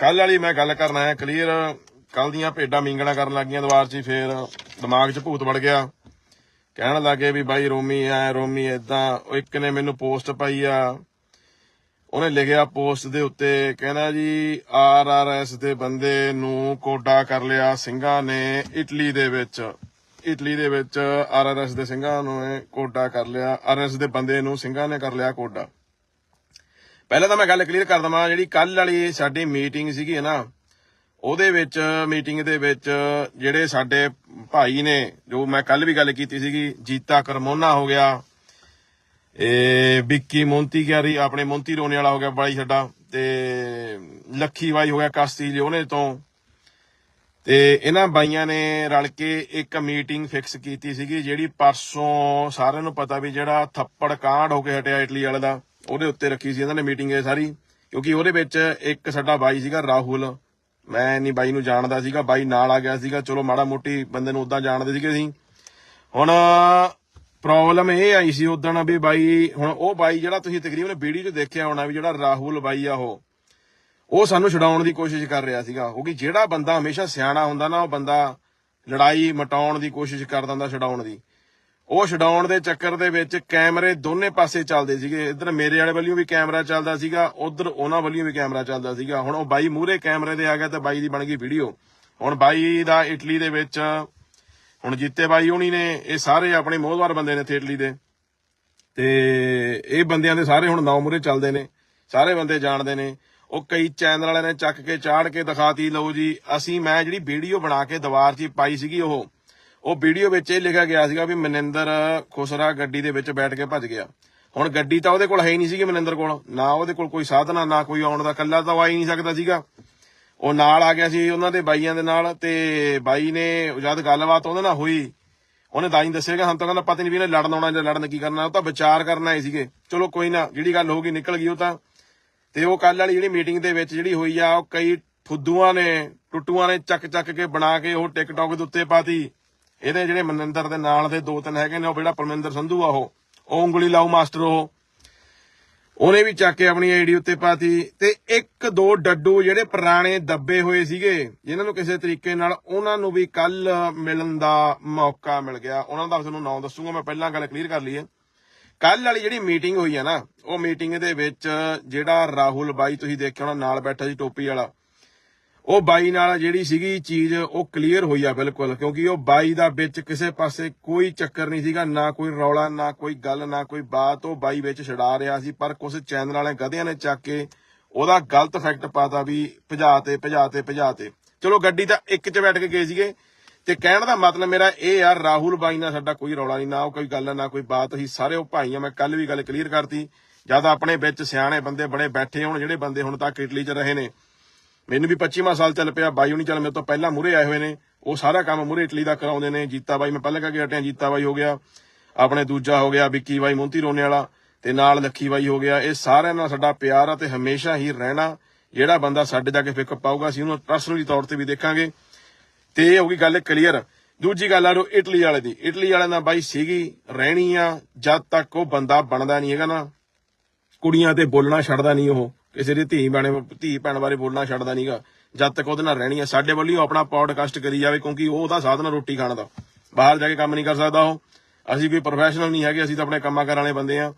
ਕੱਲ ਵਾਲੀ ਮੈਂ ਗੱਲ ਕਰਨਾ ਹੈ ਕਲੀਅਰ ਕੱਲ ਦੀਆਂ ਭੇਡਾਂ ਮਿੰਗਣਾ ਕਰਨ ਲੱਗੀਆਂ ਦੁਆਰ 'ਚ ਫੇਰ ਦਿਮਾਗ 'ਚ ਭੂਤ ਵੜ ਗਿਆ। ਕਹਿਣ ਲੱਗੇ ਵੀ ਬਾਈ ਰੋਮੀ ਐ, ਰੋਮੀ ਏਦਾਂ, ਉਹ ਇੱਕ ਨੇ ਮੈਨੂੰ ਪੋਸਟ ਪਾਈ ਆ। ਉਹਨੇ ਲਿਖਿਆ ਪੋਸਟ ਦੇ ਉੱਤੇ, ਕਹਿੰਦਾ ਜੀ, ਆਰ ਆਰ ਐਸ ਦੇ ਬੰਦੇ ਨੂੰ ਕੋਡਾ ਕਰ ਲਿਆ ਸਿੰਘਾਂ ਨੇ ਇਟਲੀ ਦੇ ਵਿੱਚ। ਇਟਲੀ ਦੇ ਵਿੱਚ ਐਸ ਦੇ ਸਿੰਘਾਂ ਨੂੰ ਕੋਡਾ ਕਰ ਲਿਆ ਆਰ ਐਸ ਦੇ ਬੰਦੇ ਨੂੰ ਸਿੰਘਾਂ ਨੇ ਕਰ ਲਿਆ ਕੋਡਾ। ਪਹਿਲਾਂ ਤਾਂ ਮੈਂ ਗੱਲ ਕਲੀਅਰ ਕਰ ਦਵਾਂ, ਜਿਹੜੀ ਕੱਲ ਵਾਲੀ ਸਾਡੀ ਮੀਟਿੰਗ ਸੀਗੀ ਨਾ, ਉਹਦੇ ਵਿੱਚ ਮੀਟਿੰਗ ਦੇ ਵਿੱਚ ਜਿਹੜੇ ਸਾਡੇ ਭਾਈ ਨੇ, ਜੋ ਮੈਂ ਕੱਲ ਵੀ ਗੱਲ ਕੀਤੀ ਸੀਗੀ, ਜੀਤਾ ਕਰਮੋਨਾ ਹੋ ਗਿਆ ਇਹ ਵਿੱਕੀ ਮੋਂਤੀ ਗਿਆਰੀ ਆਪਣੇ ਮੋਂਤੀ ਰੋਣੇ ਵਾਲਾ ਹੋ ਗਿਆ ਬਾਈ ਛੱਡਾ ਤੇ ਲੱਖੀ ਬਾਈ ਹੋ ਗਿਆ ਕਾਸਤੀ ਲਿਓਨੇ ਤੋਂ। ਤੇ ਇਹਨਾਂ ਬਾਈਆਂ ਨੇ ਰਲ ਕੇ ਇੱਕ ਮੀਟਿੰਗ ਫਿਕਸ ਕੀਤੀ ਸੀਗੀ, ਜਿਹੜੀ ਪਰਸੋਂ ਸਾਰਿਆਂ ਨੂੰ ਪਤਾ ਵੀ ਜਿਹੜਾ ਥੱਪੜ ਕਾਂਡ ਹੋ ਕੇ ਹਟਿਆ ਇਟਲੀ ਵਾਲੇ ਦਾ। ਉਹਦੇ ਉੱਤੇ ਰੱਖੀ ਸੀ ਇਹਨਾਂ ਨੇ ਮੀਟਿੰਗ ਇਹ ਸਾਰੀ, ਕਿਉਂਕਿ ਉਹਦੇ ਵਿੱਚ ਇੱਕ ਸਾਡਾ ਬਾਈ ਸੀਗਾ ਰਾਹੁਲ, ਮੈਂ ਨਹੀਂ ਬਾਈ ਨੂੰ ਜਾਣਦਾ ਸੀਗਾ, ਬਾਈ ਨਾਲ ਆ ਗਿਆ ਸੀਗਾ, ਚਲੋ ਮਾੜਾ ਮੋਟੀ ਬੰਦੇ ਨੂੰ ਉਦਾਂ ਜਾਣਦੇ ਸੀਗੇ ਅਸੀਂ। ਹੁਣ ਪ੍ਰੋਬਲਮ ਇਹ ਆਈ ਸੀ ਉਦੋਂ ਵੀ ਬਾਈ, ਹੁਣ ਉਹ ਬਾਈ ਜਿਹੜਾ ਤੁਸੀਂ ਤਕਰੀਬਨ ਵੀਡੀਓ 'ਚ ਦੇਖਿਆ ਹੋਣਾ ਵੀ ਜਿਹੜਾ ਰਾਹੁਲ ਬਾਈ ਆ ਉਹ ਉਹ ਸਾਨੂੰ ਛਡਾਉਣ ਦੀ ਕੋਸ਼ਿਸ਼ ਕਰ ਰਿਹਾ ਸੀਗਾ, ਕਿਉਂਕਿ ਜਿਹੜਾ ਬੰਦਾ ਹਮੇਸ਼ਾ ਸਿਆਣਾ ਹੁੰਦਾ ਨਾ, ਉਹ ਬੰਦਾ ਲੜਾਈ ਮਟਾਉਣ ਦੀ ਕੋਸ਼ਿਸ਼ ਕਰਦਾ ਹੁੰਦਾ ਛਡਾਉਣ ਦੀ। ਉਹ ਛਡਾਉਣ ਦੇ ਚੱਕਰ ਦੇ ਵਿੱਚ ਕੈਮਰੇ ਦੋਨੇ ਪਾਸੇ ਚੱਲਦੇ ਸੀਗੇ। ਇੱਧਰ ਮੇਰੇ ਵਾਲੇ ਵੱਲੋਂ ਵੀ ਕੈਮਰਾ ਚੱਲਦਾ ਸੀਗਾ, ਉਧਰ ਉਹਨਾਂ ਵੱਲੋਂ ਵੀ ਕੈਮਰਾ ਚੱਲਦਾ ਸੀਗਾ। ਹੁਣ ਉਹ ਬਾਈ ਮੂਹਰੇ ਕੈਮਰੇ ਦੇ ਆ ਗਿਆ ਤੇ ਬਾਈ ਦੀ ਬਣ ਗਈ ਵੀਡੀਓ। ਹੁਣ ਬਾਈ ਦਾ ਇਟਲੀ ਦੇ ਵਿੱਚ, ਹੁਣ ਜੀਤੇ ਬਾਈ ਹੋਣੀ ਨੇ, ਇਹ ਸਾਰੇ ਆਪਣੇ ਮੋਹਦਵਾਰ ਬੰਦੇ ਨੇ ਇੱਥੇ ਇਟਲੀ ਦੇ। ਤੇ ਇਹ ਬੰਦਿਆਂ ਦੇ ਸਾਰੇ ਹੁਣ ਨੌ ਮੂਰੇ ਚੱਲਦੇ ਨੇ, ਸਾਰੇ ਬੰਦੇ ਜਾਣਦੇ ਨੇ। ਉਹ ਕਈ ਚੈਨਲ ਵਾਲਿਆਂ ਨੇ ਚੱਕ ਕੇ, ਚਾੜ ਕੇ ਦਿਖਾਤੀ, ਲਓ ਜੀ, ਅਸੀਂ ਮੈਂ ਜਿਹੜੀ ਵੀਡੀਓ ਬਣਾ ਕੇ ਦੀਵਾਰ 'ਚ ਪਾਈ ਸੀਗੀ ਉਹ। ਉਹ ਵੀਡੀਓ ਵਿੱਚ ਇਹ ਲਿਖਿਆ ਗਿਆ ਸੀਗਾ ਵੀ ਮਨਿੰਦਰ ਖੁਸਰਾ ਗੱਡੀ ਦੇ ਵਿੱਚ ਬੈਠ ਕੇ ਭੱਜ ਗਿਆ। ਹੁਣ ਗੱਡੀ ਤਾਂ ਉਹਦੇ ਕੋਲ ਹੈ ਹੀ ਨਹੀਂ ਸੀਗੀ ਮਨਿੰਦਰ ਕੋਲ। ਨਾ ਉਹਦੇ ਕੋਲ ਕੋਈ ਸਾਧਨਾ, ਨਾ ਕੋਈ ਆਉਣ ਦਾ ਕੱਲਾ ਤਾਂ ਉਹ ਆ ਹੀ ਨਹੀਂ ਸਕਦਾ ਸੀਗਾ। ਉਹ ਨਾਲ ਆ ਗਿਆ ਸੀ ਉਹਨਾਂ ਦੇ ਬਾਈਆਂ ਦੇ ਨਾਲ ਤੇ ਬਾਈ ਨੇ ਜਦ ਗੱਲਬਾਤ ਉਹਦੇ ਨਾਲ ਹੋਈ, ਉਹਨੇ ਦਾਈ ਦੱਸੇਗਾ ਹਾਂ ਤਾਂ ਕਹਿੰਦਾ ਪਤਾ ਨਹੀਂ ਵੀ ਇਹਨੇ ਲੜਨ ਆਉਣਾ ਜਾਂ ਲੜਨ ਕੀ ਕਰਨਾ, ਉਹ ਤਾਂ ਵਿਚਾਰ ਕਰਨਾ ਆਏ ਸੀਗੇ। ਚਲੋ ਕੋਈ ਨਾ, ਜਿਹੜੀ ਗੱਲ ਹੋ ਗਈ ਨਿਕਲ ਗਈ ਉਹ ਤਾਂ। ਤੇ ਉਹ ਕੱਲ ਵਾਲੀ ਜਿਹੜੀ ਮੀਟਿੰਗ ਦੇ ਵਿੱਚ ਜਿਹੜੀ ਹੋਈ ਆ, ਉਹ ਕਈ ਫੁੱਦੂਆਂ ਨੇ, ਟੁੱਟੂਆਂ ਨੇ ਚੱਕ ਚੱਕ ਕੇ ਬਣਾ ਕੇ ਉਹ ਟਿਕਟੌਕ ਦੇ ਉੱਤੇ ਪਾਤੀ। ਇਹਦੇ ਜਿਹੜੇ ਮਨਿੰਦਰ ਦੇ ਨਾਲ ਦੇ ਦੋ ਤਿੰਨ ਹੈਗੇ ਨੇ, ਉਹ ਜਿਹੜਾ ਪਰਮਿੰਦਰ ਸੰਧੂ ਆ ਉਹ ਉਹ ਉਂਗਲੀ ਲਾਉ ਮਾਸਟਰ ਉਹ। ਉਹਨੇ ਵੀ ਚੱਕ ਕੇ ਆਪਣੀ ਆਈਡੀ ਉੱਤੇ ਪਾਤੀ ਤੇ ਇੱਕ ਦੋ ਡੱਡੂ ਜਿਹੜੇ ਪੁਰਾਣੇ ਦੱਬੇ ਹੋਏ ਸੀਗੇ, ਜਿਨ੍ਹਾਂ ਨੂੰ ਕਿਸੇ ਤਰੀਕੇ ਨਾਲ ਉਹਨਾਂ ਨੂੰ ਵੀ ਕੱਲ ਮਿਲਣ ਦਾ ਮੌਕਾ ਮਿਲ ਗਿਆ। ਉਹਨਾਂ ਦਾ ਤੁਹਾਨੂੰ ਨਾਮ ਦੱਸੂਗਾ, ਮੈਂ ਪਹਿਲਾਂ ਗੱਲ ਕਲੀਅਰ ਕਰ ਲਈਏ ਕੱਲ ਵਾਲੀ ਜਿਹੜੀ ਮੀਟਿੰਗ ਹੋਈ ਆ ਨਾ, ਉਹ ਮੀਟਿੰਗ ਦੇ ਵਿੱਚ ਜਿਹੜਾ ਰਾਹੁਲ ਬਾਈ ਤੁਸੀਂ ਦੇਖਿਆ ਉਹਨਾਂ ਨਾਲ ਬੈਠਾ ਸੀ ਟੋਪੀ ਵਾਲਾ ਉਹ ਬਾਈ ਨਾਲ ਜਿਹੜੀ ਸੀਗੀ ਚੀਜ਼ ਉਹ ਕਲੀਅਰ ਹੋਈ ਆ ਬਿਲਕੁਲ, ਕਿਉਂਕਿ ਉਹ ਬਾਈ ਦਾ ਵਿੱਚ ਕਿਸੇ ਪਾਸੇ ਕੋਈ ਚੱਕਰ ਨਹੀਂ ਸੀਗਾ, ਨਾ ਕੋਈ ਰੌਲਾ, ਨਾ ਕੋਈ ਗੱਲ, ਨਾ ਕੋਈ ਬਾਤ ਉਹ ਬਾਈ ਵਿੱਚ ਛਡਾ ਰਿਹਾ ਸੀ, ਪਰ ਕੁਝ ਚੈਨਲ ਵਾਲੇ ਗਧਿਆਂ ਨੇ ਚੱਕ ਕੇ ਉਹਦਾ ਗਲਤ ਫੈਕਟ ਪਾਤਾ ਵੀ ਭਜਾ ਤੇ ਭਜਾ ਤੇ ਭਜਾ ਤੇ। ਚਲੋ ਗੱਡੀ ਤਾਂ ਇੱਕ 'ਚ ਬੈਠ ਕੇ ਗਏ ਸੀਗੇ, ਤੇ ਕਹਿਣ ਦਾ ਮਤਲਬ ਮੇਰਾ ਇਹ ਯਾਰ ਰਾਹੁਲ ਬਾਈ ਨਾਲ ਸਾਡਾ ਕੋਈ ਰੌਲਾ ਨਹੀਂ, ਨਾ ਉਹ ਕੋਈ ਗੱਲ, ਨਾ ਕੋਈ ਬਾਤ, ਅਸੀਂ ਸਾਰੇ ਉਹ ਭਾਈ ਆ ਮੈਂ ਕੱਲ ਵੀ ਗੱਲ ਕਲੀਅਰ ਕਰਤੀ, ਜਦ ਆਪਣੇ ਵਿੱਚ ਸਿਆਣੇ ਬੰਦੇ ਬੜੇ ਬੈਠੇ ਹੋਣ, ਜਿਹੜੇ ਬੰਦੇ ਹੁਣ ਤੱਕ ਇਟਲੀ 'ਚ ਰਹੇ ਨੇ ਮੈਨੂੰ ਵੀ 25ਵਾਂ ਸਾਲ ਚੱਲ ਪਿਆ, ਬਾਈ ਹੁਣੀ ਚੱਲ ਮੇਰੇ ਤੋਂ ਪਹਿਲਾਂ ਮੂਰੇ ਆਏ ਹੋਏ ਨੇ। ਉਹ ਸਾਰਾ ਕੰਮ ਮੂਰੇ ਇਟਲੀ ਦਾ ਕਰਾਉਂਦੇ ਨੇ। ਜੀਤਾ ਬਾਈ, ਮੈਂ ਪਹਿਲਾਂ ਕਹਿ ਕੇ ਹਟਿਆ, ਜੀਤਾ ਬਾਈ ਹੋ ਗਿਆ। ਆਪਣੇ ਦੂਜਾ ਹੋ ਗਿਆ, ਵਿੱਕੀ ਬਾਈ, ਮੋਂਤੀ ਰੋਣੇ ਵਾਲਾ। ਤੇ ਨਾਲ ਲੱਖੀ ਬਾਈ ਹੋ ਗਿਆ। ਇਹ ਸਾਰਿਆਂ ਨਾਲ ਸਾਡਾ ਪਿਆਰ ਆ ਤੇ ਹਮੇਸ਼ਾ ਹੀ ਰਹਿਣਾ। ਜਿਹੜਾ ਬੰਦਾ ਸਾਡੇ ਜਾ ਕੇ ਫਿੱਕ ਪਾਊਗਾ ਅਸੀਂ ਉਹਨੂੰ ਪਰਸਨਲੀ ਤੌਰ ਤੇ ਵੀ ਦੇਖਾਂਗੇ। ਤੇ ਇਹ ਹੋ ਗਈ ਗੱਲ ਕਲੀਅਰ ਦੂਜੀ ਗੱਲ ਆ ਰੋ ਇਟਲੀ ਵਾਲੇ ਦੀ। ਇਟਲੀ ਵਾਲਿਆਂ ਨਾਲ ਬਾਈ ਸੀਗੀ, ਰਹਿਣੀ ਆ, ਜਦ ਤੱਕ ਉਹ ਬੰਦਾ ਬਣਦਾ ਨਹੀਂ ਹੈਗਾ ਨਾ। ਕੁੜੀਆਂ ਤੇ ਬੋਲਣਾ ਛੱਡਦਾ ਨਹੀਂ ਉਹ। ਕਿਸੇ ਦੀ ਧੀ ਬਾਰੇ ਧੀ ਭੈਣ ਬਾਰੇ ਬੋਲਣਾ ਛੱਡਦਾ ਨਹੀਂਗਾ ਜਦ ਤੱਕ ਉਹਦੇ ਨਾਲ ਰਹਿਣੀ ਆ, ਸਾਡੇ ਵੱਲੋਂ ਆਪਣਾ ਪੌਡਕਾਸਟ ਕਰੀ ਜਾਵੇ, ਕਿਉਂਕਿ ਉਹ ਉਹਦਾ ਸਾਧਨ ਰੋਟੀ ਖਾਣ ਦਾ ਬਾਹਰ ਜਾ ਕੇ ਕੰਮ ਨਹੀਂ ਕਰ ਸਕਦਾ ਉਹ। ਅਸੀਂ ਕੋਈ ਪ੍ਰੋਫੈਸ਼ਨਲ ਨਹੀਂ ਹੈਗੇ, ਅਸੀਂ ਤਾਂ ਆਪਣੇ ਕੰਮਾਂ ਕਰਨ ਵਾਲੇ ਬੰਦੇ ਆ।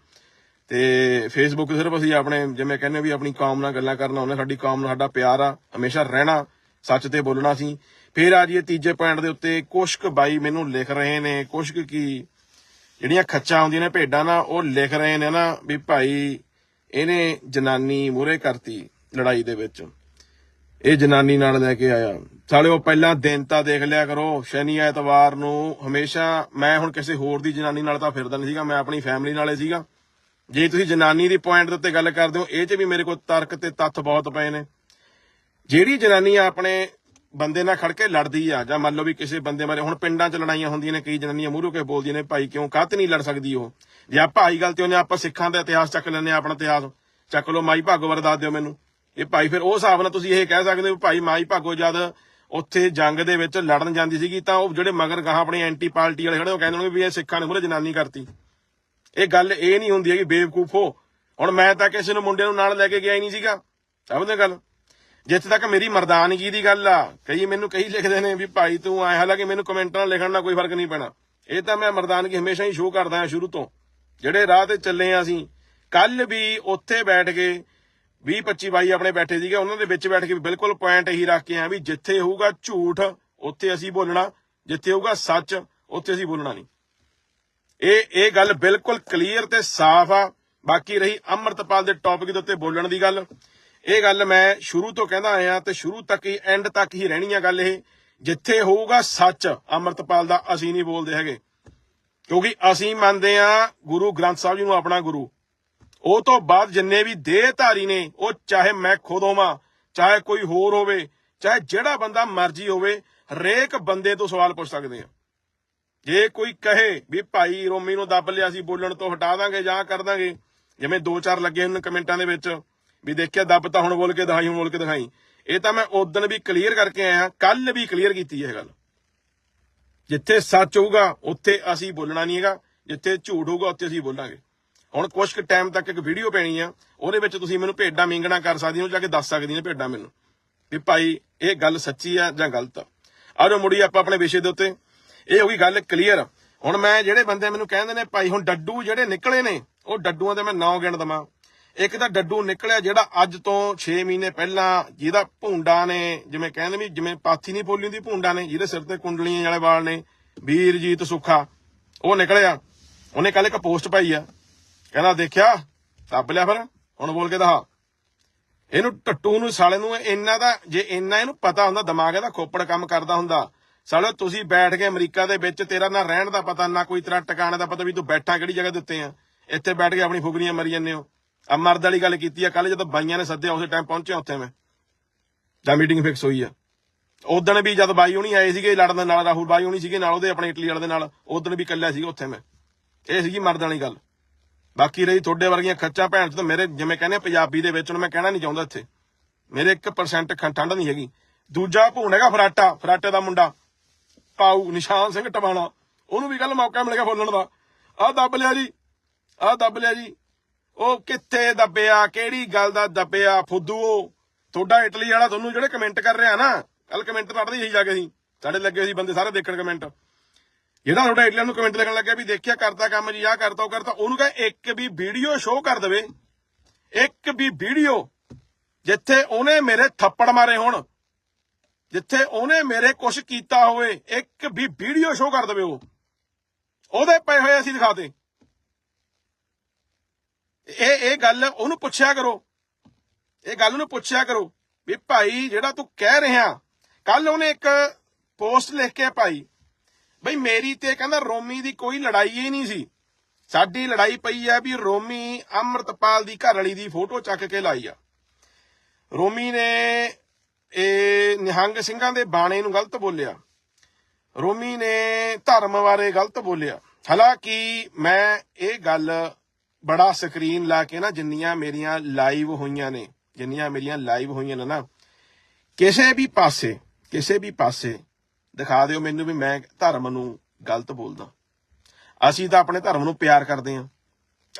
ਤੇ ਫੇਸਬੁੱਕ ਸਿਰਫ ਅਸੀਂ ਆਪਣੇ, ਜਿਵੇਂ ਕਹਿੰਦੇ ਵੀ ਆਪਣੀ ਕੌਮ ਨਾਲ ਗੱਲਾਂ ਕਰਨਾ, ਉਹਨੇ ਸਾਡੀ ਕੌਮ ਨਾਲ ਸਾਡਾ ਪਿਆਰ ਆ, ਹਮੇਸ਼ਾ ਰਹਿਣਾ, ਸੱਚ ਤੇ ਬੋਲਣਾ ਸੀ। ਫੇਰ ਆ ਜੀਏ ਤੀਜੇ ਪੁਆਇੰਟ ਦੇ ਉੱਤੇ, ਕੁਸ਼ਕ ਬਾਈ ਮੈਨੂੰ ਲਿਖ ਰਹੇ ਨੇ, ਕੁਸ਼ਕ ਕੀ? ਜਿਹੜੀਆਂ ਖੱਚਾ ਹੁੰਦੀਆਂ ਨੇ ਭੇਡਾਂ ਨਾ ਉਹ ਲਿਖ ਰਹੇ ਨੇ ਨਾ ਵੀ ਭਾਈ ਇਹਨੇ ਜਨਾਨੀ ਮੂਰੇ ਕਰਤੀ ਲੜਾਈ ਦੇ ਵਿੱਚ। ਇਹ ਜਨਾਨੀ ਨਾਲ ਲੈ ਕੇ ਆਇਆ। ਸਾਲਿਓ, ਪਹਿਲਾਂ ਦਿਨ ਤਾਂ ਦੇਖ ਲਿਆ ਕਰੋ, ਸ਼ਨੀ ਐਤਵਾਰ ਨੂੰ ਹਮੇਸ਼ਾ ਮੈਂ ਹੁਣ ਕਿਸੇ ਹੋਰ ਦੀ ਜਨਾਨੀ ਨਾਲ ਤਾਂ ਫਿਰਦਾ ਨਹੀਂ ਸੀਗਾ, ਮੈਂ ਆਪਣੀ ਫੈਮਿਲੀ ਨਾਲੇ ਸੀਗਾ। ਜੇ ਤੁਸੀਂ ਜਨਾਨੀ ਦੀ ਪੁਆਇੰਟ ਦੇ ਉੱਤੇ ਗੱਲ ਕਰਦੇ ਹੋ, ਇਹ 'ਚ ਵੀ ਮੇਰੇ ਕੋਲ ਤਰਕ ਤੇ ਤੱਥ ਬਹੁਤ ਪਏ ਨੇ। ਜਿਹੜੀ ਜਨਾਨੀ ਆਪਣੇ ਬੰਦੇ ਨਾਲ ਖੜ ਕੇ ਲੜਦੀ ਆ, ਜਾਂ ਮੰਨ ਲਓ ਵੀ ਕਿਸੇ ਬੰਦੇ ਬਾਰੇ ਹੁਣ ਪਿੰਡਾਂ 'ਚ ਲੜਾਈਆਂ ਹੁੰਦੀਆਂ ਨੇ, ਕਈ ਜਨਾਨੀਆਂ ਮੂਹਰੋਂ ਕੇ ਬੋਲਦੀਆਂ ਨੇ, ਭਾਈ ਕਿਉਂ ਕਾਹਤੇ ਨਹੀਂ ਲੜ ਸਕਦੀ ਉਹ? ਜੇ ਆ ਭਾਈ ਗੱਲ ਤੇ ਉਹਨੇ ਆਪਾਂ ਸਿੱਖਾਂ ਦਾ ਇਤਿਹਾਸ ਚੱਕ ਲੈਂਦੇ ਆ ਆਪਣਾ ਇਤਿਹਾਸ, ਚੱਕ ਲਓ, ਮਾਈ ਭਾਗੋ ਬਾਰੇ ਦੱਸ ਦਿਓ ਮੈਨੂੰ। ਇਹ ਭਾਈ ਫਿਰ ਉਹ ਹਿਸਾਬ ਨਾਲ ਤੁਸੀਂ ਇਹ ਕਹਿ ਸਕਦੇ ਹੋ ਭਾਈ ਮਾਈ ਭਾਗੋ ਜਦ ਉੱਥੇ ਜੰਗ ਦੇ ਵਿੱਚ ਲੜਨ ਜਾਂਦੀ ਸੀਗੀ ਤਾਂ ਉਹ ਜਿਹੜੇ ਮਗਰ ਗਾਹ ਆਪਣੀ ਐਂਟੀ ਪਾਰਟੀ ਵਾਲੇ ਖੜੇ ਉਹ ਕਹਿੰਦੇ ਹੋਣਗੇ ਵੀ ਇਹ ਸਿੱਖਾਂ ਨੇ ਮੂਹਰੇ ਜਨਾਨੀ ਕਰਤੀ। ਇਹ ਗੱਲ ਇਹ ਨਹੀਂ ਹੁੰਦੀ ਹੈ ਕਿ ਬੇਵਕੂਫੋ ਹੁਣ ਮੈਂ ਤਾਂ ਕਿਸੇ ਨੂੰ ਮੁੰਡੇ ਨੂੰ ਨਾਲ ਲੈ ਕੇ ਗਿਆ ਹੀ ਨਹੀਂ ਸੀਗਾ। ਸਮਝਦੇ ਗੱਲ? ਜਿੱਥੇ ਤੱਕ ਮੇਰੀ ਮਰਦਾਨਗੀ ਦੀ ਗੱਲ ਆ, ਕਈ ਮੈਨੂੰ ਕਈ ਲਿਖਦੇ ਨੇ ਵੀ ਭਾਈ ਤੂੰ ਆਇਆ ਹਾਲਾਂਕਿ ਮੈਨੂੰ ਕਮੈਂਟਾਂ ਲਿਖਣ ਨਾਲ ਕੋਈ ਫ਼ਰਕ ਨਹੀਂ ਪੈਣਾ। ਇਹ ਤਾਂ ਮੈਂ ਮਰਦਾਨਗੀ ਹਮੇਸ਼ਾ ਹੀ ਸ਼ੋਅ ਕਰਦਾ ਹਾਂ ਸ਼ੁਰੂ ਤੋਂ। ਜਿਹੜੇ ਰਾਹ ਤੇ ਚੱਲੇ ਆ ਅਸੀਂ ਕੱਲ ਵੀ ਉੱਥੇ ਬੈਠ ਕੇ 20 25 ਬਾਈ ਆਪਣੇ ਬੈਠੇ ਸੀਗੇ, ਉਹਨਾਂ ਦੇ ਵਿੱਚ ਬੈਠ ਕੇ ਬਿਲਕੁਲ ਪੁਆਇੰਟ ਇਹੀ ਰੱਖ ਕੇ ਆ ਵੀ ਜਿੱਥੇ ਹੋਊਗਾ ਝੂਠ, ਉੱਥੇ ਅਸੀਂ ਬੋਲਣਾ, ਜਿੱਥੇ ਹੋਊਗਾ ਸੱਚ, ਉੱਥੇ ਅਸੀਂ ਬੋਲਣਾ ਨਹੀਂ। ਇਹ ਇਹ ਗੱਲ ਬਿਲਕੁਲ ਕਲੀਅਰ ਤੇ ਸਾਫ਼ ਆ। ਬਾਕੀ ਰਹੀ ਅੰਮ੍ਰਿਤਪਾਲ ਦੇ ਟੌਪਿਕ ਦੇ ਉੱਤੇ ਬੋਲਣ ਦੀ ਗੱਲ। ਇਹ ਗੱਲ ਮੈਂ ਸ਼ੁਰੂ ਤੋਂ ਕਹਿੰਦਾ ਆਇਆ ਤੇ ਸ਼ੁਰੂ ਤੱਕ ਹੀ ਐਂਡ ਤੱਕ ਹੀ ਰਹਿਣੀ ਆ ਗੱਲ ਇਹ। ਜਿੱਥੇ ਹੋਊਗਾ ਸੱਚ, ਅੰਮ੍ਰਿਤਪਾਲ ਦਾ ਅਸੀਂ ਨਹੀਂ ਬੋਲਦੇ ਹੈਗੇ। ਕਿਉਂਕਿ ਅਸੀਂ ਮੰਨਦੇ ਆ ਗੁਰੂ ਗ੍ਰੰਥ ਸਾਹਿਬ ਜੀ ਨੂੰ ਆਪਣਾ ਗੁਰੂ। ਉਹ ਤੋਂ ਬਾਅਦ ਜਿੰਨੇ ਵੀ ਦੇਹਧਾਰੀ ਨੇ, ਉਹ ਚਾਹੇ ਮੈਂ ਖੁਦ ਹੋਵਾਂ, ਚਾਹੇ ਕੋਈ ਹੋਰ ਹੋਵੇ, ਚਾਹੇ ਜਿਹੜਾ ਬੰਦਾ ਮਰਜ਼ੀ ਹੋਵੇ, ਹਰੇਕ ਬੰਦੇ ਤੋਂ ਸਵਾਲ ਪੁੱਛ ਸਕਦੇ ਆ ਜੇ ਕੋਈ ਕਹੇ ਵੀ ਭਾਈ ਰੋਮੀ ਨੂੰ ਦੱਬ ਲਿਆ ਸੀ ਬੋਲਣ ਤੋਂ ਹਟਾ ਦਾਂਗੇ ਜਾਂ ਕਰ ਦਾਂਗੇ, ਜਿਵੇਂ ਦੋ ਚਾਰ ਲੱਗੇ ਹਨ ਕਮੈਂਟਾਂ ਦੇ ਵਿੱਚ, ਵੀ ਦੇਖਿਆ ਦੱਬ ਤਾਂ ਹੁਣ ਬੋਲ ਕੇ ਦਿਖਾਈ, ਹੁਣ ਬੋਲ ਕੇ ਦਿਖਾਈ। ਇਹ ਤਾਂ ਮੈਂ ਉਦੋਂ ਵੀ ਕਲੀਅਰ ਕਰਕੇ ਆਇਆ ਕੱਲ ਵੀ ਕਲੀਅਰ ਕੀਤੀ ਇਹ ਗੱਲ। ਜਿੱਥੇ ਸੱਚ ਹੋਊਗਾ, ਉੱਥੇ ਅਸੀਂ ਬੋਲਣਾ ਨਹੀਂ ਹੈਗਾ। ਜਿੱਥੇ ਝੂਠ ਹੋਊਗਾ, ਉੱਥੇ ਅਸੀਂ ਬੋਲਾਂਗੇ। ਹੁਣ ਕੁਝ ਕੁ ਟਾਈਮ ਤੱਕ ਇੱਕ ਵੀਡੀਓ ਪੈਣੀ ਆ, ਉਹਦੇ ਵਿੱਚ ਤੁਸੀਂ ਮੈਨੂੰ ਭੇਡਾਂ ਮਿੰਗਣਾ ਕਰ ਸਕਦੇ ਹੋ ਜਾ ਕੇ ਦੱਸ ਸਕਦੀ ਨੇ ਭੇਡਾਂ ਮੈਨੂੰ। ਵੀ ਭਾਈ, ਇਹ ਗੱਲ ਸੱਚੀ ਆ ਜਾਂ ਗਲਤ ਆ? ਆਜੋ ਮੁੜੀ ਆਪਾਂ ਆਪਣੇ ਵਿਸ਼ੇ ਦੇ ਉੱਤੇ। ਇਹ ਹੋ ਗਈ ਗੱਲ ਕਲੀਅਰ ਹੁਣ ਮੈਂ ਜਿਹੜੇ ਬੰਦੇ ਮੈਨੂੰ ਕਹਿੰਦੇ ਨੇ, ਭਾਈ ਹੁਣ ਡੱਡੂ ਜਿਹੜੇ ਨਿਕਲੇ ਨੇ, ਉਹ ਡੱਡੂਆਂ ਦੇ ਮੈਂ ਨਾਂ ਗਿਣ ਦਵਾਂ। ਇੱਕ ਤਾਂ ਡੱਡੂ ਨਿਕਲਿਆ ਜਿਹੜਾ ਅੱਜ ਤੋਂ 6 ਮਹੀਨੇ ਪਹਿਲਾਂ ਜਿਹਦਾ ਭੁੰਡਾ ਨੇ, ਜਿਵੇਂ ਕਹਿੰਦੇ ਵੀ ਜਿਵੇਂ ਪਾਥੀ ਨਹੀਂ ਪੋਲੀ ਹੁੰਦੀ, ਭੁੰਡਾ ਨੇ, ਜਿਹਦੇ ਸਿਰ ਤੇ ਕੁੰਡਲੀਆਂ ਵਾਲੇ ਵਾਲ ਨੇ, ਵੀਰਜੀਤ ਸੁੱਖਾ, ਉਹ ਨਿਕਲਿਆ। ਉਹਨੇ ਕੱਲ ਇੱਕ ਪੋਸਟ ਪਾਈ ਆ। ਕਹਿੰਦਾ ਦੇਖਿਆ, ਦੱਬ ਲਿਆ ਫਿਰ, ਹੁਣ ਬੋਲ ਕੇ ਦਿਖਾ। ਇਹਨੂੰ ਟੱਟੂ ਨੂੰ, ਸਾਲੇ ਨੂੰ ਇੰਨਾ ਦਾ ਜੇ ਇੰਨਾ ਇਹਨੂੰ ਪਤਾ ਹੁੰਦਾ, ਦਿਮਾਗ ਇਹਦਾ ਖੋਪੜ ਕੰਮ ਕਰਦਾ ਹੁੰਦਾ। ਸਾਲੇ, ਤੁਸੀਂ ਬੈਠ ਕੇ ਅਮਰੀਕਾ ਦੇ ਵਿੱਚ, ਤੇਰਾ ਨਾ ਰਹਿਣ ਦਾ ਪਤਾ, ਨਾ ਕੋਈ ਤੇਰਾ ਟਿਕਾਣੇ ਦਾ ਪਤਾ ਵੀ ਤੂੰ ਬੈਠਾ ਕਿਹੜੀ ਜਗ੍ਹਾ ਦੇ ਉੱਤੇ ਆ। ਇੱਥੇ ਬੈਠ ਕੇ ਆਪਣੀ ਫੁਗਰੀਆਂ ਮਰੀ ਜਾਂਦੇ ਹੋ। ਆ ਮਰਦ ਵਾਲੀ ਗੱਲ ਕੀਤੀ ਆ ਕੱਲ ਜਦੋਂ ਬਾਈਆਂ ਨੇ ਸੱਦਿਆ, ਉਸੇ ਟਾਈਮ ਪਹੁੰਚਿਆ ਉੱਥੇ ਮੈਂ। ਜਾਂ ਮੀਟਿੰਗ ਫਿਕਸ ਹੋਈ ਆ। ਉਦੋਂ ਵੀ ਜਦ ਬਾਈ ਹੋਣੀ ਆਏ ਸੀਗੇ ਲੜਨ ਨਾਲ, ਰਾਹੁਲ ਬਾਈ ਹੋਣੀ ਸੀਗੇ ਨਾਲ, ਉਹਦੇ ਆਪਣੇ ਇਟਲੀ ਵਾਲੇ ਦੇ ਨਾਲ, ਉਦੋਂ ਵੀ ਇਕੱਲਾ ਸੀਗਾ ਉੱਥੇ ਮੈਂ। ਇਹ ਸੀਗੀ ਮਰਦ ਵਾਲੀ ਗੱਲ। ਬਾਕੀ ਰਹੀ ਤੁਹਾਡੇ ਵਰਗੀਆਂ ਖੱਚਾ ਭੈਣ ਚ ਤਾਂ ਮੇਰੇ ਜਿਵੇਂ ਕਹਿੰਦੇ ਪੰਜਾਬੀ ਦੇ ਵਿੱਚ ਹੁਣ ਮੈਂ ਕਹਿਣਾ ਨਹੀਂ ਚਾਹੁੰਦਾ ਇੱਥੇ। ਮੇਰੇ 1% ਠੰਡ ਨਹੀਂ ਹੈਗੀ। ਦੂਜਾ ਭੂਣ ਹੈਗਾ ਫਰਾਟਾ, ਫਰਾਟੇ ਦਾ ਮੁੰਡਾ। ਪਾਉ ਨਿਸ਼ਾਨ ਸਿੰਘ ਟਵਾਣਾ। ਉਹਨੂੰ ਵੀ ਕੱਲ ਮੌਕਾ ਮਿਲ ਗਿਆ ਫੋਲਣ ਦਾ। ਆਹ ਦੱਬ ਲਿਆ ਜੀ, ਆਹ ਦੱਬ ਲਿਆ ਜੀ। ਉਹ ਕਿੱਥੇ ਦੱਬਿਆ, ਕਿਹੜੀ ਗੱਲ ਦਾ ਦੱਬਿਆ ਫੁੱਦੂਓ? ਤੁਹਾਡਾ ਇਟਲੀ ਵਾਲਾ ਤੁਹਾਨੂੰ ਜਿਹੜੇ ਕਮੈਂਟ ਕਰ ਰਿਹਾ ਨਾ ਕੱਲ ਕਮੈਂਟ ਪੜ੍ਹਦੇ ਸੀ ਜਾ ਕੇ ਸੀ ਸਾਡੇ ਲੱਗੇ ਸੀ ਬੰਦੇ ਸਾਰੇ ਦੇਖਣ ਕਮੈਂਟ ਜਿਹੜਾ ਤੁਹਾਡਾ ਇਟਲੀਅਨ ਨੂੰ ਕਮੈਂਟ ਲਿਖਣ ਲੱਗਿਆ ਵੀ ਦੇਖਿਆ, ਕਰਤਾ ਕੰਮ ਜੀ, ਆਹ ਕਰਤਾ, ਉਹ ਕਰਤਾ, ਉਹਨੂੰ ਕਹੇ ਇੱਕ ਵੀ ਵੀਡੀਓ ਸ਼ੋਅ ਕਰ ਦੇਵੇ। ਇੱਕ ਵੀ ਵੀਡੀਓ, ਜਿੱਥੇ ਉਹਨੇ ਮੇਰੇ ਥੱਪੜ ਮਾਰੇ ਹੋਣ, ਜਿੱਥੇ ਉਹਨੇ ਮੇਰੇ ਕੁਝ ਕੀਤਾ ਹੋਵੇ, ਇੱਕ ਵੀ ਵੀਡੀਓ ਸ਼ੋਅ ਕਰ ਦੇਵੇ ਉਹ। ਉਹਦੇ ਪਏ ਹੋਏ ਅਸੀਂ ਦਿਖਾਤੇ ਇਹ ਇਹ ਗੱਲ ਉਹਨੂੰ ਪੁੱਛਿਆ ਕਰੋ। ਇਹ ਗੱਲ ਉਹਨੂੰ ਪੁੱਛਿਆ ਕਰੋ ਵੀ ਭਾਈ ਜਿਹੜਾ ਤੂੰ ਕਹਿ ਰਿਹਾ ਕੱਲ ਉਹਨੇ ਇੱਕ ਪੋਸਟ ਲਿਖ ਕੇ ਭਾਈ ਬਈ ਮੇਰੀ ਤੇ ਕਹਿੰਦਾ ਰੋਮੀ ਦੀ ਕੋਈ ਲੜਾਈ ਹੀ ਨਹੀਂ ਸੀ। ਸਾਡੀ ਲੜਾਈ ਪਈ ਆ ਵੀ ਰੋਮੀ ਅੰਮ੍ਰਿਤਪਾਲ ਦੀ ਘਰ ਵਾਲੀ ਦੀ ਫੋਟੋ ਚੱਕ ਕੇ ਲਾਈ ਆ। ਰੋਮੀ ਨੇ ਇਹ ਨਿਹੰਗ ਸਿੰਘਾਂ ਦੇ ਬਾਣੇ ਨੂੰ ਗਲਤ ਬੋਲਿਆ। ਰੋਮੀ ਨੇ ਧਰਮ ਬਾਰੇ ਗਲਤ ਬੋਲਿਆ। ਹਾਲਾਂਕਿ ਮੈਂ ਇਹ ਗੱਲ ਬੜਾ ਸਕਰੀਨ ਲਾ ਕੇ ਨਾ ਜਿੰਨੀਆਂ ਮੇਰੀਆਂ ਲਾਈਵ ਹੋਈਆਂ ਨੇ, ਜਿੰਨੀਆਂ ਮੇਰੀਆਂ ਲਾਈਵ ਹੋਈਆਂ ਨੇ ਨਾ, ਕਿਸੇ ਵੀ ਪਾਸੇ, ਕਿਸੇ ਵੀ ਪਾਸੇ ਦਿਖਾ ਦਿਓ ਮੈਨੂੰ ਵੀ ਮੈਂ ਧਰਮ ਨੂੰ ਗਲਤ ਬੋਲਦਾ। ਅਸੀਂ ਤਾਂ ਆਪਣੇ ਧਰਮ ਨੂੰ ਪਿਆਰ ਕਰਦੇ ਹਾਂ।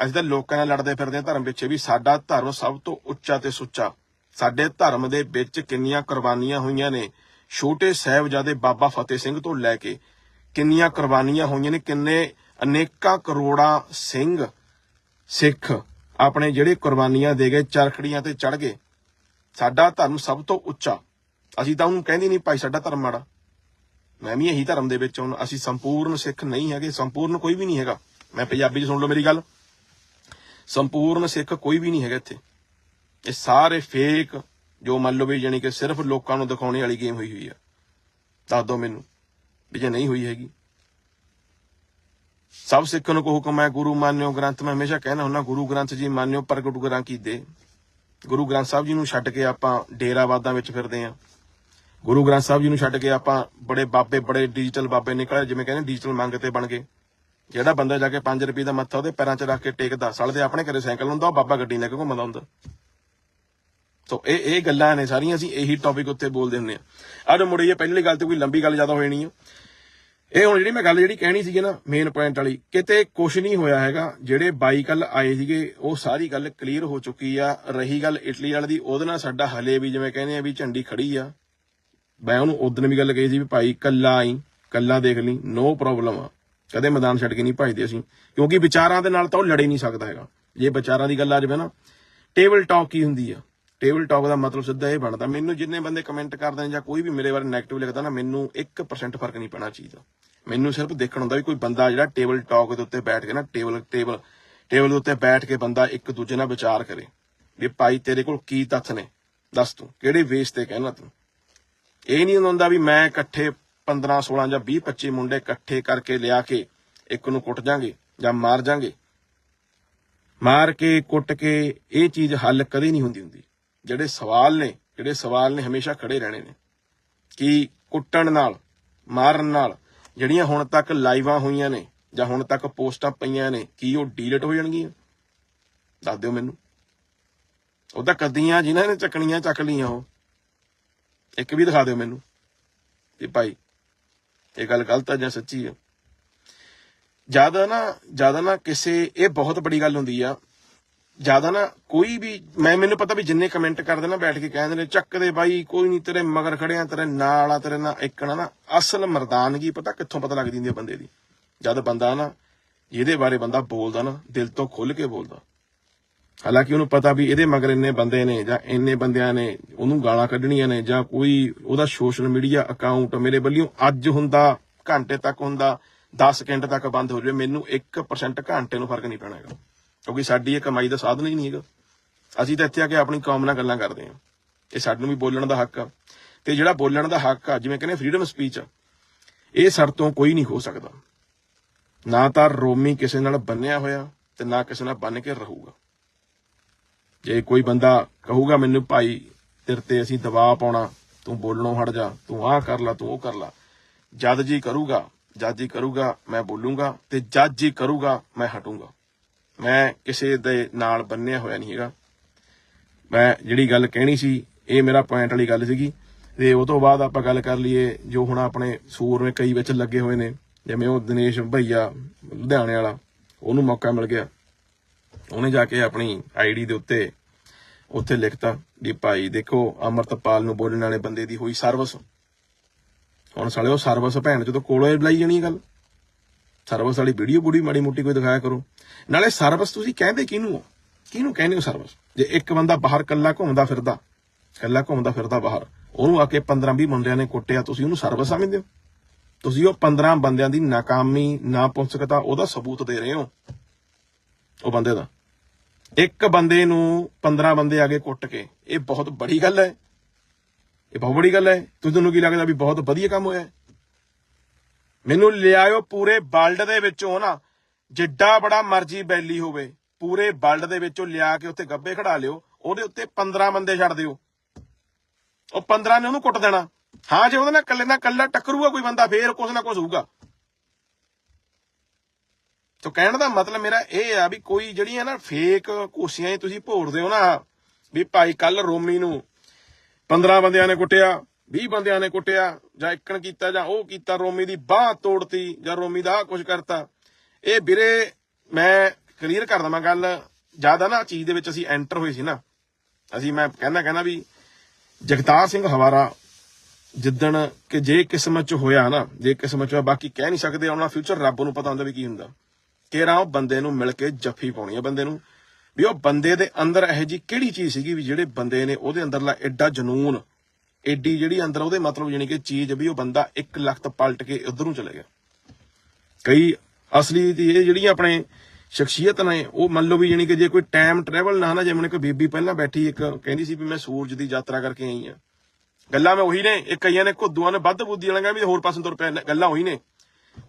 ਅਸੀਂ ਤਾਂ ਲੋਕਾਂ ਨਾਲ ਲੜਦੇ ਫਿਰਦੇ ਹਾਂ ਧਰਮ ਪਿੱਛੇ ਵੀ ਸਾਡਾ ਧਰਮ ਸਭ ਤੋਂ ਉੱਚਾ ਤੇ ਸੁੱਚਾ। ਸਾਡੇ ਧਰਮ ਦੇ ਵਿੱਚ ਕਿੰਨੀਆਂ ਕੁਰਬਾਨੀਆਂ ਹੋਈਆਂ ਨੇ, ਛੋਟੇ ਸਾਹਿਬਜ਼ਾਦੇ ਬਾਬਾ ਫਤਿਹ ਸਿੰਘ ਤੋਂ ਲੈ ਕੇ ਕਿੰਨੀਆਂ ਕੁਰਬਾਨੀਆਂ ਹੋਈਆਂ ਨੇ, ਕਿੰਨੇ ਅਨੇਕਾਂ ਕਰੋੜਾਂ ਸਿੰਘ ਸਿੱਖ ਆਪਣੇ ਜਿਹੜੇ ਕੁਰਬਾਨੀਆਂ ਦੇ ਗਏ, ਚਰਖੜੀਆਂ ਤੇ ਚੜ ਗਏ। ਸਾਡਾ ਧਰਮ ਸਭ ਤੋਂ ਉੱਚਾ। ਅਸੀਂ ਤਾਂ ਉਹਨੂੰ ਕਹਿੰਦੇ ਨਹੀਂ, ਭਾਈ ਸਾਡਾ ਧਰਮ ਮਾੜਾ। ਮੈਂ ਵੀ ਇਹੀ ਧਰਮ ਦੇ ਵਿੱਚ ਹੁਣ ਅਸੀਂ ਸੰਪੂਰਨ ਸਿੱਖ ਨਹੀਂ ਹੈਗੇ, ਸੰਪੂਰਨ ਕੋਈ ਵੀ ਨਹੀਂ ਹੈਗਾ। ਮੈਂ ਪੰਜਾਬੀ ਚ ਸੁਣ ਲਓ ਮੇਰੀ ਗੱਲ। ਸੰਪੂਰਨ ਸਿੱਖ ਕੋਈ ਵੀ ਨਹੀਂ ਹੈਗਾ ਇੱਥੇ। ਇਹ ਸਾਰੇ ਫੇਕ, ਜੋ ਮੰਨ ਲਓ ਵੀ ਜਾਨੀ ਕਿ ਸਿਰਫ ਲੋਕਾਂ ਨੂੰ ਦਿਖਾਉਣੇ ਵਾਲੀ ਗੇਮ ਹੋਈ ਹੋਈ ਆ। ਦੱਸ ਦਿਓ ਮੈਨੂੰ ਵੀ ਜੇ ਨਹੀਂ ਹੋਈ ਹੈਗੀ। ਸਭ ਸਿੱਖਣ ਨੂੰ ਕੋ ਹੁਕਮ ਹੈ ਗੁਰੂ ਮਾਨਿਓ, ਗ੍ਰੰਥ ਮੈਂ ਹਮੇਸ਼ਾ ਕਹਿਣਾ ਹੁੰਦਾ, ਗੁਰੂ ਗ੍ਰੰਥ ਜੀ ਮਾਨਿਓ, ਪ੍ਰਗਟ ਗੁਰਾਂ ਕੀ ਦੇ। ਗੁਰੂ ਗ੍ਰੰਥ ਸਾਹਿਬ ਜੀ ਨੂੰ ਛੱਡ ਕੇ ਆਪਾਂ ਡੇਰਾਵਾਦਾਂ ਵਿੱਚ ਫਿਰਦੇ ਆਂ ਗੁਰੂ ਗ੍ਰੰਥ ਸਾਹਿਬ ਜੀ ਨੂੰ ਛੱਡ ਕੇ ਆਪਾਂ ਬੜੇ ਬਾਬੇ, ਬੜੇ ਡਿਜੀਟਲ ਬਾਬੇ ਨਿਕਲੇ, ਜਿਵੇਂ ਕਹਿੰਦੇ ਡਿਜੀਟਲ ਮੰਗ ਤੇ ਬਣ ਗਏ। ਜਿਹੜਾ ਬੰਦਾ ਜਾ ਕੇ 5 ਰੁਪਏ ਦਾ ਮੱਥਾ ਉਹਦੇ ਪੈਰਾਂ 'ਚ ਰੱਖ ਕੇ ਟੇਕਦਾ, ਸਾਲੇ ਦੇ ਆਪਣੇ ਘਰੇ ਸਾਈਕਲ ਹੁੰਦਾ, ਉਹ ਬਾਬਾ ਗੱਡੀ ਲੈ ਕੇ ਘੁੰਮਦਾ ਹੁੰਦਾ। ਸੋ ਇਹ ਇਹ ਗੱਲਾਂ ਨੇ ਸਾਰੀਆਂ, ਅਸੀਂ ਇਹੀ ਟੌਪਿਕ ਉੱਤੇ ਬੋਲਦੇ ਹੁੰਦੇ ਆ ਅੱਜ ਮੁੜੀਏ, ਪਹਿਲੀ ਗੱਲ ਤੇ ਕੋਈ ਲੰਬੀ ਗੱਲ ਜ਼ਿਆਦਾ ਹੋਈ ਨਹੀਂ ਆ ਇਹ ਹੁਣ ਜਿਹੜੀ ਮੈਂ ਗੱਲ ਜਿਹੜੀ ਕਹਿਣੀ ਸੀਗੀ ਨਾ ਮੇਨ ਪੁਆਇੰਟ ਵਾਲੀ, ਕਿਤੇ ਕੁਝ ਨਹੀਂ ਹੋਇਆ ਹੈਗਾ, ਜਿਹੜੇ ਬਾਈ ਕੱਲ ਆਏ ਸੀਗੇ, ਉਹ ਸਾਰੀ ਗੱਲ ਕਲੀਅਰ ਹੋ ਚੁੱਕੀ ਆ, ਰਹੀ ਗੱਲ ਇਟਲੀ ਵਾਲੇ ਦੀ, ਉਹਦੇ ਨਾਲ ਸਾਡਾ ਹਲੇ ਵੀ ਜਿਵੇਂ ਕਹਿੰਦੇ ਆ ਵੀ ਝੰਡੀ ਖੜੀ ਆ। ਮੈਂ ਉਹਨੂੰ ਉਦੋਂ ਵੀ ਗੱਲ ਕਹੀ ਸੀ ਵੀ ਭਾਈ ਕੱਲਾ ਆਈ, ਕੱਲਾ ਦੇਖ ਲਈ ਨੋ ਪ੍ਰੋਬਲਮ ਆ। ਕਦੇ ਮੈਦਾਨ ਛੱਡ ਕੇ ਨਹੀਂ ਭਜਦੇ ਅਸੀਂ, ਕਿਉਂਕਿ ਵਿਚਾਰਾਂ ਦੇ ਨਾਲ ਤਾਂ ਉਹ ਲੜੇ ਨਹੀਂ ਸਕਦਾ ਹੈਗਾ। ਜੇ ਵਿਚਾਰਾਂ ਦੀ ਗੱਲ ਆ ਜਾਵੇ ਨਾ ਟੇਬਲ ਟਾਕ ਕੀ ਹੁੰਦੀ ਆ। ਟੇਬਲ ਟਾਕ ਦਾ ਮਤਲਬ ਸਿੱਧਾ ਇਹ ਬਣਦਾ, ਮੈਨੂੰ ਜਿੰਨੇ ਬੰਦੇ ਕਮੈਂਟ ਕਰਦੇ ਨੇ ਜਾਂ ਕੋਈ ਵੀ ਮੇਰੇ ਬਾਰੇ 네ਗੇਟਿਵ ਲਿਖਦਾ ਨਾ, ਮੈਨੂੰ 1% ਫ਼ਰਕ ਨਹੀਂ ਪੈਣਾ ਚਾਹੀਦਾ ਮੈਨੂੰ ਸਿਰਫ ਦੇਖਣ ਹੁੰਦਾ ਵੀ ਕੋਈ ਬੰਦਾ ਜਿਹੜਾ ਟੇਬਲ ਟਾਕ ਦੇ ਉੱਤੇ ਬੈਠ ਕੇ ਨਾ ਟੇਬਲ ਟੇਬਲ ਟੇਬਲ ਦੇ ਉੱਤੇ ਬੈਠ ਕੇ ਬੰਦਾ ਇੱਕ ਦੂਜੇ ਨਾਲ ਵਿਚਾਰ ਕਰੇ, ਵੀ ਭਾਈ ਤੇਰੇ ਕੋਲ ਕੀ ਤੱਥ ਨੇ? ਦੱਸ ਤੂੰ, ਕਿਹੜੇ ਵੇਸ ਤੇ ਕਹਿਣਾ ਤੂੰ? ਇਹ ਨਹੀਂ ਹੁੰਦਾ ਵੀ ਮੈਂ ਇਕੱਠੇ 15 16 ਜਾਂ 20 25 ਮੁੰਡੇ ਇਕੱਠੇ ਕਰਕੇ ਲਿਆ ਕੇ ਇੱਕ ਨੂੰ ਕੁੱਟ ਜਾਾਂਗੇ ਜਾਂ ਮਾਰ ਜਾਾਂਗੇ। ਮਾਰ ਕੇ, ਕੁੱਟ ਕੇ ਇਹ ਚੀਜ਼ ਹੱਲ ਕਦੇ ਨਹੀਂ ਹੁੰਦੀ ਹੁੰਦੀ। ਜਿਹੜੇ ਸਵਾਲ ਨੇ, ਜਿਹੜੇ ਸਵਾਲ ਨੇ ਹਮੇਸ਼ਾ ਖੜੇ ਰਹਿਣੇ ਨੇ ਕਿ ਕੁੱਟਣ ਨਾਲ, ਮਾਰਨ ਨਾਲ ਜਿਹੜੀਆਂ ਹੁਣ ਤੱਕ ਲਾਈਵਾਂ ਹੋਈਆਂ ਨੇ ਜਾਂ ਹੁਣ ਤੱਕ ਪੋਸਟਾਂ ਪਈਆਂ ਨੇ, ਕੀ ਉਹ ਡੀਲੀਟ ਹੋ ਜਾਣਗੀਆਂ? ਦੱਸ ਦਿਓ ਮੈਨੂੰ। ਉਹ ਤਾਂ ਕਦੀਆਂ ਜਿਨ੍ਹਾਂ ਨੇ ਚੱਕਣੀਆਂ ਚੱਕ ਲਈਆਂ ਉਹ। ਇੱਕ ਵੀ ਦਿਖਾ ਦਿਓ ਮੈਨੂੰ ਕਿ ਭਾਈ, ਇਹ ਗੱਲ ਗਲਤ ਆ ਜਾਂ ਸੱਚੀ ਆ। ਜ਼ਿਆਦਾ ਨਾ ਜ਼ਿਆਦਾ ਨਾ ਕਿਸੇ, ਇਹ ਬਹੁਤ ਬੜੀ ਗੱਲ ਹੁੰਦੀ ਆ ਜ਼ਿਆਦਾ ਨਾ ਕੋਈ ਵੀ, ਮੈਂ, ਮੈਨੂੰ ਪਤਾ ਵੀ ਜਿੰਨੇ ਕਮੈਂਟ ਕਰਦੇ ਨਾ ਬੈਠ ਕੇ ਕਹਿੰਦੇ ਨੇ, ਚੱਕ ਦੇ ਬਾਈ, ਕੋਈ ਨਹੀਂ ਤੇਰੇ ਮਗਰ ਖੜਿਆ ਤੇਰੇ ਨਾਲ ਆ, ਤੇਰੇ ਨਾਲ ਇੱਕਣਾ ਨਾ ਅਸਲ ਮਰਦਾਨਗੀ ਪਤਾ ਕਿੱਥੋਂ ਪਤਾ ਲੱਗਦੀ ਹੁੰਦੀ ਆ ਬੰਦੇ ਦੀ। ਜਦ ਬੰਦਾ ਨਾ ਇਹਦੇ ਬਾਰੇ ਬੰਦਾ ਬੋਲਦਾ ਨਾ, ਦਿਲ ਤੋਂ ਖੁੱਲ ਕੇ ਬੋਲਦਾ। ਹਾਲਾਂਕਿ ਉਹਨੂੰ ਪਤਾ ਵੀ ਇਹਦੇ ਮਗਰ ਇੰਨੇ ਬੰਦੇ ਨੇ ਜਾਂ ਇੰਨੇ ਬੰਦਿਆਂ ਨੇ ਉਹਨੂੰ ਗਾਲਾਂ ਕੱਢਣੀਆਂ ਨੇ ਜਾਂ ਕੋਈ ਉਹਦਾ ਸੋਸ਼ਲ ਮੀਡੀਆ ਅਕਾਊਂਟ ਮੇਰੇ ਵੱਲੋਂ ਅੱਜ ਹੁੰਦਾ, ਘੰਟੇ ਤੱਕ ਹੁੰਦਾ 10 ਸਕਿੰਟ ਤੱਕ ਬੰਦ ਹੋ ਜਾਵੇ, ਮੈਨੂੰ 1% ਘੰਟੇ ਨੂੰ ਫ਼ਰਕ ਨਹੀਂ ਪੈਣਾ ਹੈਗਾ। ਕਿਉਂਕਿ ਸਾਡੀ ਇਹ ਕਮਾਈ ਦਾ ਸਾਧਨ ਹੀ ਨਹੀਂ ਹੈਗਾ। ਅਸੀਂ ਤਾਂ ਇੱਥੇ ਆ ਕੇ ਆਪਣੀ ਕੌਮ ਨਾਲ ਗੱਲਾਂ ਕਰਦੇ ਹਾਂ। ਇਹ ਸਾਨੂੰ ਵੀ ਬੋਲਣ ਦਾ ਹੱਕ ਆ। ਤੇ ਜਿਹੜਾ ਬੋਲਣ ਦਾ ਹੱਕ ਆ, ਜਿਵੇਂ ਕਹਿੰਦੇ ਫਰੀडम ਸਪੀਚ ਆ, ਇਹ ਸਾਡੇ ਤੋਂ ਕੋਈ ਨਹੀਂ ਹੋ ਸਕਦਾ। ਨਾ ਤਾਂ ਰੋਮੀ ਕਿਸੇ ਨਾਲ ਬੰਨਿਆ ਹੋਇਆ ਤੇ ਨਾ ਕਿਸੇ ਨਾਲ ਬੰਨ ਕੇ ਰਹੂਗਾ। ਜੇ ਕੋਈ ਬੰਦਾ ਕਹੂਗਾ ਮੈਨੂੰ ਭਾਈ, ਤੇਰੇ ਤੇ ਅਸੀਂ ਦਬਾਅ ਪਾਉਣਾ, ਤੂੰ ਬੋਲਣੋਂ ਹਟ ਜਾ, ਤੂੰ ਆਹ ਕਰ ਲੈ, ਤੂੰ ਉਹ ਕਰ ਲੈ। ਜਦ ਜੀ ਕਰੂਗਾ ਜਦ ਜੀ ਕਰੂਗਾ, ਮੈਂ ਬੋਲੂਗਾ ਤੇ ਜਦ ਜੀ ਕਰੂਗਾ, ਮੈਂ ਹਟੂਗਾ। ਮੈਂ ਕਿਸੇ ਦੇ ਨਾਲ ਬੰਨਿਆ ਹੋਇਆ ਨਹੀਂ ਹੈਗਾ। ਮੈਂ ਜਿਹੜੀ ਗੱਲ ਕਹਿਣੀ ਸੀ, ਇਹ ਮੇਰਾ ਪੁਆਇੰਟ ਵਾਲੀ ਗੱਲ ਸੀਗੀ। ਤੇ ਉਹ ਤੋਂ ਬਾਅਦ ਆਪਾਂ ਗੱਲ ਕਰ ਲਈਏ ਜੋ ਹੁਣ ਆਪਣੇ ਸੂਰ ਨੇ ਕਈ ਵਿੱਚ ਲੱਗੇ ਹੋਏ ਨੇ। ਜਿਵੇਂ ਉਹ ਦਿਨੇਸ਼ ਭਈਆ, ਲੁਧਿਆਣੇ ਵਾਲਾ, ਉਹਨੂੰ ਮੌਕਾ ਮਿਲ ਗਿਆ। ਉਹਨੇ ਜਾ ਕੇ ਆਪਣੀ ਆਈਡੀ ਦੇ ਉੱਤੇ ਉੱਥੇ ਲਿਖਤਾ ਵੀ ਭਾਈ ਦੇਖੋ, ਅਮਰਤਪਾਲ ਨੂੰ ਬੋਲਣ ਵਾਲੇ ਬੰਦੇ ਦੀ ਹੋਈ ਸਰਵਿਸ। ਹੁਣ ਸਾਲੇ ਉਹ ਸਰਵਿਸ ਭੈਣ ਜਦੋਂ ਕੋਲੋਂ ਹੀ ਬੁਲਾਈ ਜਾਣੀ ਗੱਲ। ਸਰਵਿਸ ਵਾਲੀ ਵੀਡੀਓ ਬੁੜੀ ਮਾੜੀ ਮੋਟੀ ਕੋਈ ਦਿਖਾਇਆ ਕਰੋ। ਨਾਲੇ ਸਰਵਿਸ ਤੁਸੀਂ ਕਹਿੰਦੇ ਕਿਹਨੂੰ ਹੋ? ਕਿਹਨੂੰ ਕਹਿੰਦੇ ਹੋ ਸਰਵਿਸ? ਜੇ ਇੱਕ ਬੰਦਾ ਬਾਹਰ ਕੱਲਾ ਘੁੰਮਦਾ ਫਿਰਦਾ ਕੱਲਾ ਘੁੰਮਦਾ ਫਿਰਦਾ ਬਾਹਰ, ਉਹਨੂੰ ਆ ਕੇ 15 20 ਬੰਦਿਆਂ ਨੇ ਕੁੱਟਿਆ, ਤੁਸੀਂ ਉਹਨੂੰ ਸਰਵਿਸ ਸਮਝਦੇ ਹੋ? ਤੁਸੀਂ ਉਹ 15 ਬੰਦਿਆਂ ਦੀ ਨਾਕਾਮੀ ਨਾ ਪਹੁੰਚਕਤਾ ਉਹਦਾ ਸਬੂਤ ਦੇ ਰਹੇ ਹੋ, ਉਹ ਬੰਦੇ ਦਾ। ਇੱਕ ਬੰਦੇ ਨੂੰ 15 ਬੰਦੇ ਆ ਕੇ ਕੁੱਟ ਕੇ, ਇਹ ਬਹੁਤ ਬੜੀ ਗੱਲ ਹੈ। ਇਹ ਬਹੁਤ ਬੜੀ ਗੱਲ ਹੈ। ਤੁਸੀਂ ਤੁਹਾਨੂੰ ਕੀ ਲੱਗਦਾ ਵੀ ਬਹੁਤ ਵਧੀਆ ਕੰਮ ਹੋਇਆ ਹੈ? ਮੈਨੂੰ ਲਿਆਇਓ ਪੂਰੇ ਵਰਲਡ ਦੇ ਵਿੱਚੋਂ ਨਾ, ਜਿੱਡਾ ਬੜਾ ਮਰਜ਼ੀ ਬੈਲੀ ਹੋਵੇ, ਪੂਰੇ ਵਰਲਡ ਦੇ ਵਿੱਚੋਂ ਲਿਆ ਕੇ ਉੱਥੇ ਗੱਬੇ ਖੜਾ ਲਿਓ, ਉਹਦੇ ਉੱਤੇ 15 ਬੰਦੇ ਛੱਡ ਦਿਓ। ਉਹ 15 ਨੇ ਉਹਨੂੰ ਕੁੱਟ ਦੇਣਾ। ਹਾਂ, ਜੇ ਉਹਦੇ ਨਾਲ ਇਕੱਲੇ ਨਾਲ ਕੱਲਾ ਟੱਕਰੂਗਾ ਕੋਈ ਬੰਦਾ, ਫੇਰ ਕੁਛ ਨਾ ਕੁਛ ਹੋਊਗਾ। ਤੋ ਕਹਿਣ ਦਾ ਮਤਲਬ ਮੇਰਾ ਇਹ ਆ ਵੀ ਕੋਈ ਜਿਹੜੀਆਂ ਨਾ ਫੇਕ ਕੋਸੀਆਂ ਹੀ ਤੁਸੀਂ ਭੋੜਦੇ ਹੋ ਨਾ, ਵੀ ਭਾਈ ਕੱਲ ਰੋਮੀ ਨੂੰ 15 ਬੰਦਿਆਂ ਨੇ ਕੁੱਟਿਆ 20 ਬੰਦਿਆਂ ਨੇ ਕੁੱਟਿਆ ਜਾਂ ਇੱਕਣ ਕੀਤਾ ਜਾਂ ਉਹ ਕੀਤਾ ਰੋਮੀ ਦੀ ਬਾਹ ਤੋੜਤੀ ਜਾਂ ਰੋਮੀ ਦਾ ਕੁਝ ਕਰਤਾ। ਇਹ ਵੀਰੇ ਮੈਂ ਕਲੀਅਰ ਕਰ ਦਵਾਂ ਗੱਲ। ਜ਼ਿਆਦਾ ਨਾ ਚੀਜ਼ ਦੇ ਵਿੱਚ ਅਸੀਂ ਐਂਟਰ ਹੋਏ ਸੀ ਨਾ। ਅਸੀਂ ਮੈਂ ਕਹਿੰਦਾ ਕਹਿੰਦਾ ਵੀ ਜਗਤਾਰ ਸਿੰਘ ਹਵਾਰਾ ਜਿੱਦਣ ਕਿ ਜੇ ਕਿਸਮਤ ਚ ਹੋਇਆ ਨਾ ਜੇ ਕਿਸਮਤ ਚ ਹੋਇਆ, ਬਾਕੀ ਕਹਿ ਨਹੀਂ ਸਕਦੇ ਆਉਣਾ ਫਿਊਚਰ ਰੱਬ ਨੂੰ ਪਤਾ ਹੁੰਦਾ ਵੀ ਕੀ ਹੁੰਦਾ। ਕਿਹੜਾ ਉਹ ਬੰਦੇ ਨੂੰ ਮਿਲ ਕੇ ਜੱਫੀ ਪਾਉਣੀ ਹੈ ਬੰਦੇ ਨੂੰ। ਵੀ ਉਹ ਬੰਦੇ ਦੇ ਅੰਦਰ ਇਹੋ ਜੀ ਕਿਹੜੀ ਚੀਜ਼ ਸੀਗੀ ਵੀ ਜਿਹੜੇ ਬੰਦੇ ਨੇ ਉਹਦੇ ਅੰਦਰਲਾ ਐਡਾ ਜਨੂਨ ਏਡੀ ਜਿਹੜੀ ਅੰਦਰ ਉਹਦੇ ਮਤਲਬ ਜਾਨੀ ਕਿ ਚੀਜ਼ ਵੀ ਉਹ ਬੰਦਾ ਇੱਕ ਲੱਖ ਪਲਟ ਕੇ ਉਧਰ ਨੂੰ ਚਲੇ ਗਿਆ। ਕਈ ਅਸਲੀ ਦੀ ਇਹ ਜਿਹੜੀਆਂ ਆਪਣੇ ਸ਼ਖਸੀਅਤ ਨੇ, ਉਹ ਮੰਨ ਲਓ ਵੀ ਜਾਨੀ ਕਿ ਜੇ ਕੋਈ ਟਾਈਮ ਟਰੈਵਲ ਨਾ ਨਾ ਜਿਵੇਂ ਕੋਈ ਬੀਬੀ ਪਹਿਲਾਂ ਬੈਠੀ, ਇੱਕ ਕਹਿੰਦੀ ਸੀ ਵੀ ਮੈਂ ਸੂਰਜ ਦੀ ਯਾਤਰਾ ਕਰਕੇ ਆਈ ਆ ਗੱਲਾਂ ਮੈਂ ਉਹੀ ਨੇ, ਇਹ ਕਈਆਂ ਨੇ ਘੁੱਦੂਆਂ ਨੇ, ਵੱਧ ਬੁੱਧੀ ਵਾਲਿਆਂ ਵੀ ਹੋਰ ਪਾਸੇ ਤੁਰ ਪਿਆ ਗੱਲਾਂ ਉਹੀ ਨੇ।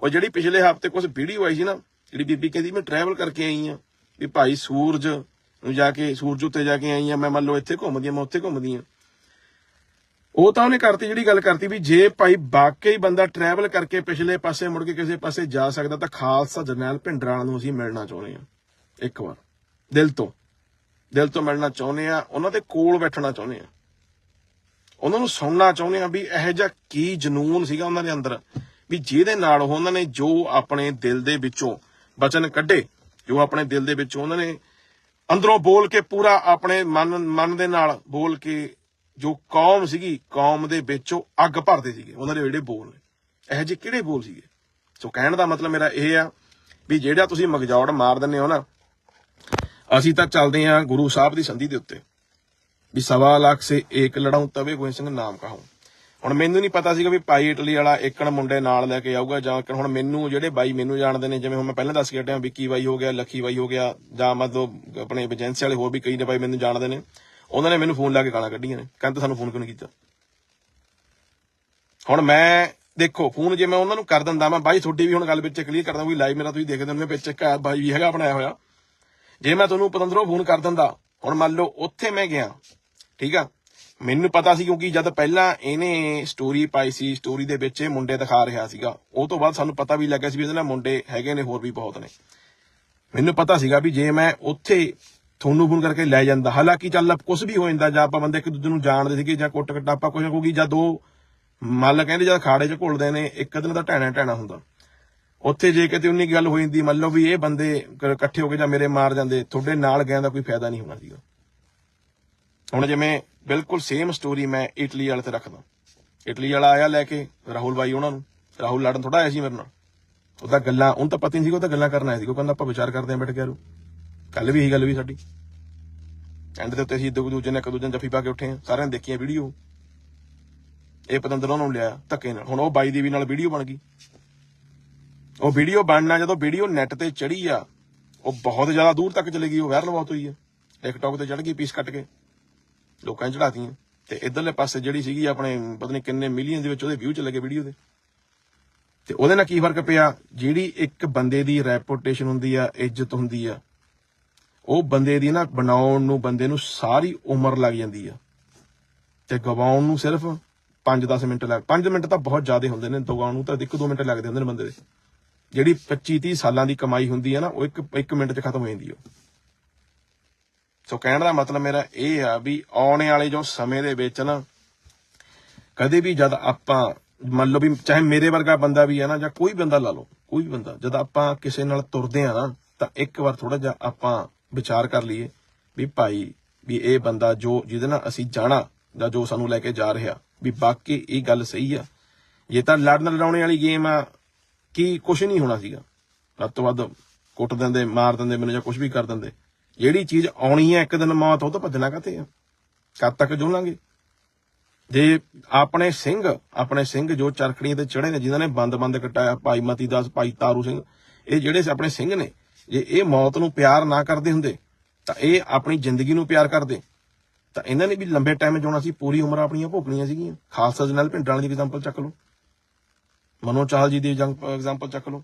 ਉਹ ਜਿਹੜੀ ਪਿਛਲੇ ਹਫ਼ਤੇ ਕੁਝ ਵੀਡੀਓ ਆਈ ਸੀ ਨਾ, ਜਿਹੜੀ ਬੀਬੀ ਕਹਿੰਦੀ ਮੈਂ ਟਰੈਵਲ ਕਰਕੇ ਆਈ ਆ ਵੀ ਭਾਈ ਸੂਰਜ ਨੂੰ ਜਾ ਕੇ, ਸੂਰਜ ਉੱਤੇ ਜਾ ਕੇ ਆਈ ਆ ਮੈਂ ਮੰਨ ਲਓ ਇੱਥੇ ਘੁੰਮਦੀ ਆ ਮੈਂ ਉੱਥੇ ਘੁੰਮਦੀ ਆ ਉਹ ਤਾਂ ਉਹਨੇ ਕਰਤੀ, ਜਿਹੜੀ ਗੱਲ ਕਰਤੀ ਵੀ ਜੇ ਭਾਈ ਵਾਕਈ ਬੰਦਾ ਟਰੈਵਲ ਕਰਕੇ ਪਿਛਲੇ ਪਾਸੇ ਮੁੜ ਕੇ ਕਿਸੇ ਪਾਸੇ ਜਾ ਸਕਦਾ ਤਾਂ ਖਾਲਸਾ ਜਰਨੈਲ ਭਿੰਡਰਾਂ ਨੂੰ ਅਸੀਂ ਮਿਲਣਾ ਚਾਹੁੰਦੇ ਹਾਂ। ਇੱਕ ਵਾਰ। ਦਿਲ ਤੋਂ। ਦਿਲ ਤੋਂ ਮਿਲਣਾ ਚਾਹੁੰਦੇ ਆ ਉਹਨਾਂ ਦੇ ਕੋਲ ਬੈਠਣਾ ਚਾਹੁੰਦੇ ਆ ਉਹਨਾਂ ਨੂੰ ਸੁਣਨਾ ਚਾਹੁੰਦੇ ਆ ਵੀ ਇਹੋ ਜਿਹਾ ਕੀ ਜਨੂਨ ਸੀਗਾ ਉਹਨਾਂ ਦੇ ਅੰਦਰ। ਵੀ ਜਿਹਦੇ ਨਾਲ ਉਹਨਾਂ ਨੇ ਜੋ ਆਪਣੇ ਦਿਲ ਦੇ ਵਿੱਚੋਂ ਬਚਨ ਕੱਢੇ, ਜੋ ਆਪਣੇ ਦਿਲ ਦੇ ਵਿੱਚੋਂ ਉਹਨਾਂ ਨੇ ਅੰਦਰੋਂ ਬੋਲ ਕੇ ਪੂਰਾ ਆਪਣੇ ਮਨ ਮਨ ਦੇ ਨਾਲ ਬੋਲ ਕੇ ਜੋ ਕੌਮ ਸੀਗੀ, ਕੌਮ ਦੇ ਵਿੱਚੋਂ ਅੱਗ ਭਰਦੇ ਸੀਗੇ, ਉਹਨਾਂ ਦੇ ਜਿਹੜੇ ਬੋਲ ਨੇ। ਇਹੋ ਜਿਹੇ ਕਿਹੜੇ ਬੋਲ ਸੀਗੇ? ਸੋ ਕਹਿਣ ਦਾ ਮਤਲਬ ਮੇਰਾ ਇਹ ਆ ਵੀ ਜਿਹੜਾ ਤੁਸੀਂ ਮਗਜੌੜ ਮਾਰ ਦਿੰਦੇ ਹੋ ਨਾ, ਅਸੀਂ ਤਾਂ ਚੱਲਦੇ ਆ ਗੁਰੂ ਸਾਹਿਬ ਦੀ ਸੰਧੀ ਦੇ ਉੱਤੇ। ਵੀ ਸਵਾ ਲੱਖ ਸੇ ਏਕ ਲੜਾਉ, ਤਵੇ ਗੋਇੰ ਸਿੰਘ ਨਾਮ ਕਹਾਉ। ਹੁਣ ਮੈਨੂੰ ਨਹੀਂ ਪਤਾ ਸੀਗਾ ਵੀ ਪਾਈ ਇਟਲੀ ਵਾਲਾ ਏਕਣ ਮੁੰਡੇ ਨਾਲ ਲੈ ਕੇ ਆਊਗਾ ਜਾਂ ਹੁਣ ਮੈਨੂੰ ਜਿਹੜੇ ਬਾਈ ਮੈਨੂੰ ਜਾਣਦੇ ਨੇ, ਜਿਵੇਂ ਹੁਣ ਮੈਂ ਪਹਿਲਾਂ ਦੱਸ ਕੇ ਹਟਿਆ, ਵਿੱਕੀ ਬਾਈ ਹੋ ਗਿਆ, ਲੱਖੀ ਬਾਈ ਹੋ ਗਿਆ, ਜਾਂ ਮਤਲਬ ਆਪਣੇ ਏਜੰਸੀ ਵਾਲੇ ਹੋਰ ਵੀ ਕਈ ਨੇ ਬਾਈ ਮੈਨੂੰ ਜਾਣਦੇ ਨੇ। ਉਹਨਾਂ ਨੇ ਮੈਨੂੰ ਫੋਨ ਲਾ ਕੇ ਗਾਲਾਂ ਕੱਢੀਆਂ ਨੇ, ਕਹਿੰਦੇ ਸਾਨੂੰ ਫੋਨ ਕਿਉਂ ਨਹੀਂ ਕੀਤਾ? ਹੁਣ ਮੈਂ, ਦੇਖੋ, ਫੋਨ ਜੇ ਮੈਂ ਉਹਨਾਂ ਨੂੰ ਕਰ ਦਿੰਦਾ, ਮੈਂ ਬਾਈ ਤੁਹਾਡੀ ਵੀ ਹੁਣ ਗੱਲ ਵਿੱਚ ਕਲੀਅਰ ਕਰਦਾ ਵੀ ਲਾਈਵ ਮੇਰਾ ਤੁਸੀਂ ਦੇਖਦੇ ਹੋ, ਵਿੱਚ ਇੱਕ ਬਾਈ ਵੀ ਹੈਗਾ ਬਣਾਇਆ ਹੋਇਆ। ਜੇ ਮੈਂ ਤੁਹਾਨੂੰ ਪਤੰਦਰੋਂ ਫੋਨ ਕਰ ਦਿੰਦਾ, ਹੁਣ ਮੰਨ ਲਓ ਉੱਥੇ ਮੈਂ ਗਿਆ, ਠੀਕ ਆ? ਮੈਨੂੰ ਪਤਾ ਸੀ ਕਿਉਂਕਿ ਜਦ ਪਹਿਲਾਂ ਇਹਨੇ ਸਟੋਰੀ ਪਾਈ ਸੀ ਸਟੋਰੀ ਦੇ ਵਿੱਚ ਇਹ ਮੁੰਡੇ ਦਿਖਾ ਰਿਹਾ ਸੀਗਾ, ਉਹ ਤੋਂ ਬਾਅਦ ਸਾਨੂੰ ਪਤਾ ਵੀ ਲੱਗਿਆ ਸੀ ਵੀ ਇਹਦੇ ਨਾਲ ਮੁੰਡੇ ਹੈਗੇ ਨੇ, ਹੋਰ ਵੀ ਬਹੁਤ ਨੇ। ਮੈਨੂੰ ਪਤਾ ਸੀਗਾ ਵੀ ਜੇ ਮੈਂ ਉੱਥੇ ਤੁਹਾਨੂੰ ਫੋਨ ਕਰਕੇ ਲੈ ਜਾਂਦਾ। ਹਾਲਾਂਕਿ ਚੱਲ ਕੁਝ ਵੀ ਹੋ ਜਾਂਦਾ, ਜਾਂ ਆਪਾਂ ਬੰਦੇ ਇੱਕ ਦੂਜੇ ਨੂੰ ਜਾਣਦੇ ਸੀਗੇ, ਜਾਂ ਕੁੱਟ ਕਟਾਪਾ ਕੁਝ ਕੋਈ ਜਾਂ ਦੋ ਮੱਲ ਕਹਿੰਦੇ ਜਦ ਖਾੜੇ 'ਚ ਘੁਲਦੇ ਨੇ, ਇੱਕ ਦਿਨ ਦਾ ਢਹਿਣਾ ਢਹਿਣਾ ਹੁੰਦਾ। ਉੱਥੇ ਜੇ ਕਿਤੇ ਉਨੀ ਗੱਲ ਹੋ ਜਾਂਦੀ, ਮੰਨ ਲਓ ਵੀ ਇਹ ਬੰਦੇ ਇਕੱਠੇ ਹੋ ਕੇ ਜਾਂ ਮੇਰੇ ਮਾਰ ਜਾਂਦੇ, ਤੁਹਾਡੇ ਨਾਲ ਗਿਆ ਦਾ ਕੋਈ ਫਾਇਦਾ ਨਹੀਂ ਹੋਣਾ ਸੀਗਾ। ਹੁਣ ਜਿਵੇਂ ਬਿਲਕੁਲ ਸੇਮ ਸਟੋਰੀ ਮੈਂ ਇਟਲੀ ਵਾਲੇ ਤੇ ਰੱਖਦਾ। ਇਟਲੀ ਵਾਲਾ ਆਇਆ ਲੈ ਕੇ, ਰਾਹੁਲ ਬਾਈ ਉਹਨਾਂ ਨੂੰ। ਰਾਹੁਲ ਲੜਨ ਥੋੜਾ ਆਇਆ ਸੀ ਮੇਰੇ ਨਾਲ। ਉਹਦਾ ਗੱਲਾਂ, ਉਹਨੂੰ ਤਾਂ ਪਤਾ ਨਹੀਂ ਸੀ ਉਹ ਤਾਂ ਗੱਲਾਂ ਕਰਨ ਆਇਆ ਸੀ, ਉਹ ਕਹਿੰਦਾ ਆਪਾਂ ਵਿਚਾਰ ਕਰਦੇ ਆਂ ਬੈਠ ਕੇ ਯਾਰੋ। ਕੱਲ ਵੀ ਇਹੀ ਗੱਲ ਵੀ ਸਾਡੀ। ਐਂਡ ਦੇ ਉੱਤੇ ਅਸੀਂ ਦੋ ਦੂਜੇ ਨੇ ਇੱਕ ਦੂਜੇ ਨੂੰ ਜੱਫੀ ਪਾ ਕੇ ਉੱਠੇ ਆਂ ਸਾਰਿਆਂ ਨੇ ਦੇਖੀਆਂ ਵੀਡੀਓ। ਇਹ ਪਤੰਦਰ ਉਹਨਾਂ ਨੂੰ ਲਿਆ ਧੱਕੇ ਨਾਲ। ਹੁਣ ਉਹ ਬਾਈ ਦੀ ਨਾਲ ਵੀਡੀਓ ਬਣ ਗਈ। ਉਹ ਵੀਡੀਓ ਬਣਨਾ ਜਦੋਂ ਵੀਡੀਓ ਨੈਟ ਤੇ ਚੜੀ ਆ, ਉਹ ਬਹੁਤ ਜ਼ਿਆਦਾ ਦੂਰ ਤੱਕ ਚਲੀ ਗਈ, ਉਹ ਵਾਇਰਲ ਬਹੁਤ ਹੋਈ ਆ। ਟਿਕਟੌਕ ਤੇ ਚੜ ਗਈ ਪੀਸ ਕੱਟ ਕੇ। ਲੋਕਾਂ ਨੇ ਚੜਾਤੀਆਂ ਤੇ ਇਧਰਲੇ ਪਾਸੇ ਜਿਹੜੀ ਸੀਗੀ ਆਪਣੇ, ਪਤਾ ਨਹੀਂ ਕਿੰਨੇ ਮਿਲੀਅਨ ਦੇ ਵਿੱਚ ਉਹਦੇ ਵਿਊ ਚੱਲੇ ਗਏ ਵੀਡੀਓ ਦੇ। ਤੇ ਉਹਦੇ ਨਾਲ ਕੀ ਫ਼ਰਕ ਪਿਆ? ਜਿਹੜੀ ਇੱਕ ਬੰਦੇ ਦੀ ਰੈਪੂਟੇਸ਼ਨ ਹੁੰਦੀ ਆ, ਇੱਜ਼ਤ ਹੁੰਦੀ ਆ ਉਹ ਬੰਦੇ ਦੀ ਨਾ ਬਣਾਉਣ ਨੂੰ, ਬੰਦੇ ਨੂੰ ਸਾਰੀ ਉਮਰ ਲੱਗ ਜਾਂਦੀ ਆ। ਤੇ ਗਵਾਉਣ ਨੂੰ ਸਿਰਫ 5-10 ਮਿੰਟ ਲੱਗ 5 ਮਿੰਟ ਤਾਂ ਬਹੁਤ ਜ਼ਿਆਦਾ ਹੁੰਦੇ ਨੇ ਗਵਾਉਣ ਨੂੰ ਤਾਂ 1-2 ਮਿੰਟ ਲੱਗਦੇ ਹੁੰਦੇ ਨੇ ਬੰਦੇ ਦੇ। ਜਿਹੜੀ 25-30 ਸਾਲਾਂ ਦੀ ਕਮਾਈ ਹੁੰਦੀ ਹੈ ਨਾ, ਉਹ ਇੱਕ ਇੱਕ ਮਿੰਟ 'ਚ ਖਤਮ ਹੋ ਜਾਂਦੀ ਆ। ਸੋ ਕਹਿਣ ਦਾ ਮਤਲਬ ਮੇਰਾ ਇਹ ਆ ਵੀ ਆਉਣੇ ਵਾਲੇ ਜੋ ਸਮੇਂ ਦੇ ਵਿੱਚ ਨਾ, ਕਦੇ ਵੀ ਜਦ ਆਪਾਂ, ਮੰਨ ਲਓ ਵੀ ਚਾਹੇ ਮੇਰੇ ਵਰਗਾ ਬੰਦਾ ਵੀ ਹੈ ਨਾ, ਜਾਂ ਕੋਈ ਬੰਦਾ ਲਾ ਲਓ, ਕੋਈ ਵੀ ਬੰਦਾ, ਜਦ ਆਪਾਂ ਕਿਸੇ ਨਾਲ ਤੁਰਦੇ ਆ ਨਾ, ਤਾਂ ਇੱਕ ਵਾਰ ਥੋੜਾ ਜਿਹਾ ਆਪਾਂ ਵਿਚਾਰ ਕਰ ਲਈਏ ਵੀ ਭਾਈ, ਵੀ ਇਹ ਬੰਦਾ ਜੋ ਜਿਹਦੇ ਨਾਲ ਅਸੀਂ ਜਾਣਾ ਜਾਂ ਜੋ ਸਾਨੂੰ ਲੈ ਕੇ ਜਾ ਰਿਹਾ, ਵੀ ਬਾਕੀ ਇਹ ਗੱਲ ਸਹੀ ਆ। ਇਹ ਤਾਂ ਲੜਨ ਲੜਾਉਣੇ ਵਾਲੀ ਗੇਮ ਆ, ਕੀ ਕੁਝ ਨਹੀਂ ਹੋਣਾ ਸੀਗਾ। ਵੱਧ ਤੋਂ ਵੱਧ ਕੁੱਟ ਦਿੰਦੇ, ਮਾਰ ਦਿੰਦੇ ਮੈਨੂੰ ਜਾਂ ਕੁਝ ਵੀ ਕਰ ਦਿੰਦੇ। ਜਿਹੜੀ ਚੀਜ਼ ਆਉਣੀ ਹੈ ਇੱਕ ਦਿਨ ਮੌਤ, ਉਹ ਤਾਂ ਭੱਜਣਾ ਕਾਤੇ ਆ? ਕਦ ਤੱਕ ਜੋਲਾਂਗੇ ਜੇ ਆਪਣੇ ਸਿੰਘ ਆਪਣੇ ਸਿੰਘ ਜੋ ਚਰਖੜੀਆਂ ਤੇ ਚੜੇ ਨੇ, ਜਿਨ੍ਹਾਂ ਨੇ ਬੰਦ-ਬੰਦ ਕਟਾਇਆ, ਭਾਈ ਮਤੀ ਦਾਸ ਭਾਈ ਤਾਰੂ ਸਿੰਘ, ਇਹ ਜਿਹੜੇ ਆਪਣੇ ਸਿੰਘ ਨੇ ਜੇ ਇਹ ਮੌਤ ਨੂੰ ਪਿਆਰ ਨਾ ਕਰਦੇ ਹੁੰਦੇ, ਤਾਂ ਇਹ ਆਪਣੀ ਜ਼ਿੰਦਗੀ ਨੂੰ ਪਿਆਰ ਕਰਦੇ। ਤਾਂ ਇਹਨਾਂ ਨੇ ਵੀ ਲੰਬੇ ਟਾਈਮ ਜਿਉਣਾ ਸੀ, ਪੂਰੀ ਉਮਰ ਆਪਣੀਆਂ ਭੋਗਣੀਆਂ ਸੀਗੀਆਂ। ਖਾਲਸਾ ਜਨਰਲ ਭਿੰਡਰਾਂ ਦੀ ਐਗਜ਼ਾਮਪਲ ਚੱਕ ਲਓ। ਮਨੋ ਚਾਹਲ ਜੀ ਦੀ ਐਗਜ਼ਾਮਪਲ ਚੱਕ ਲਓ।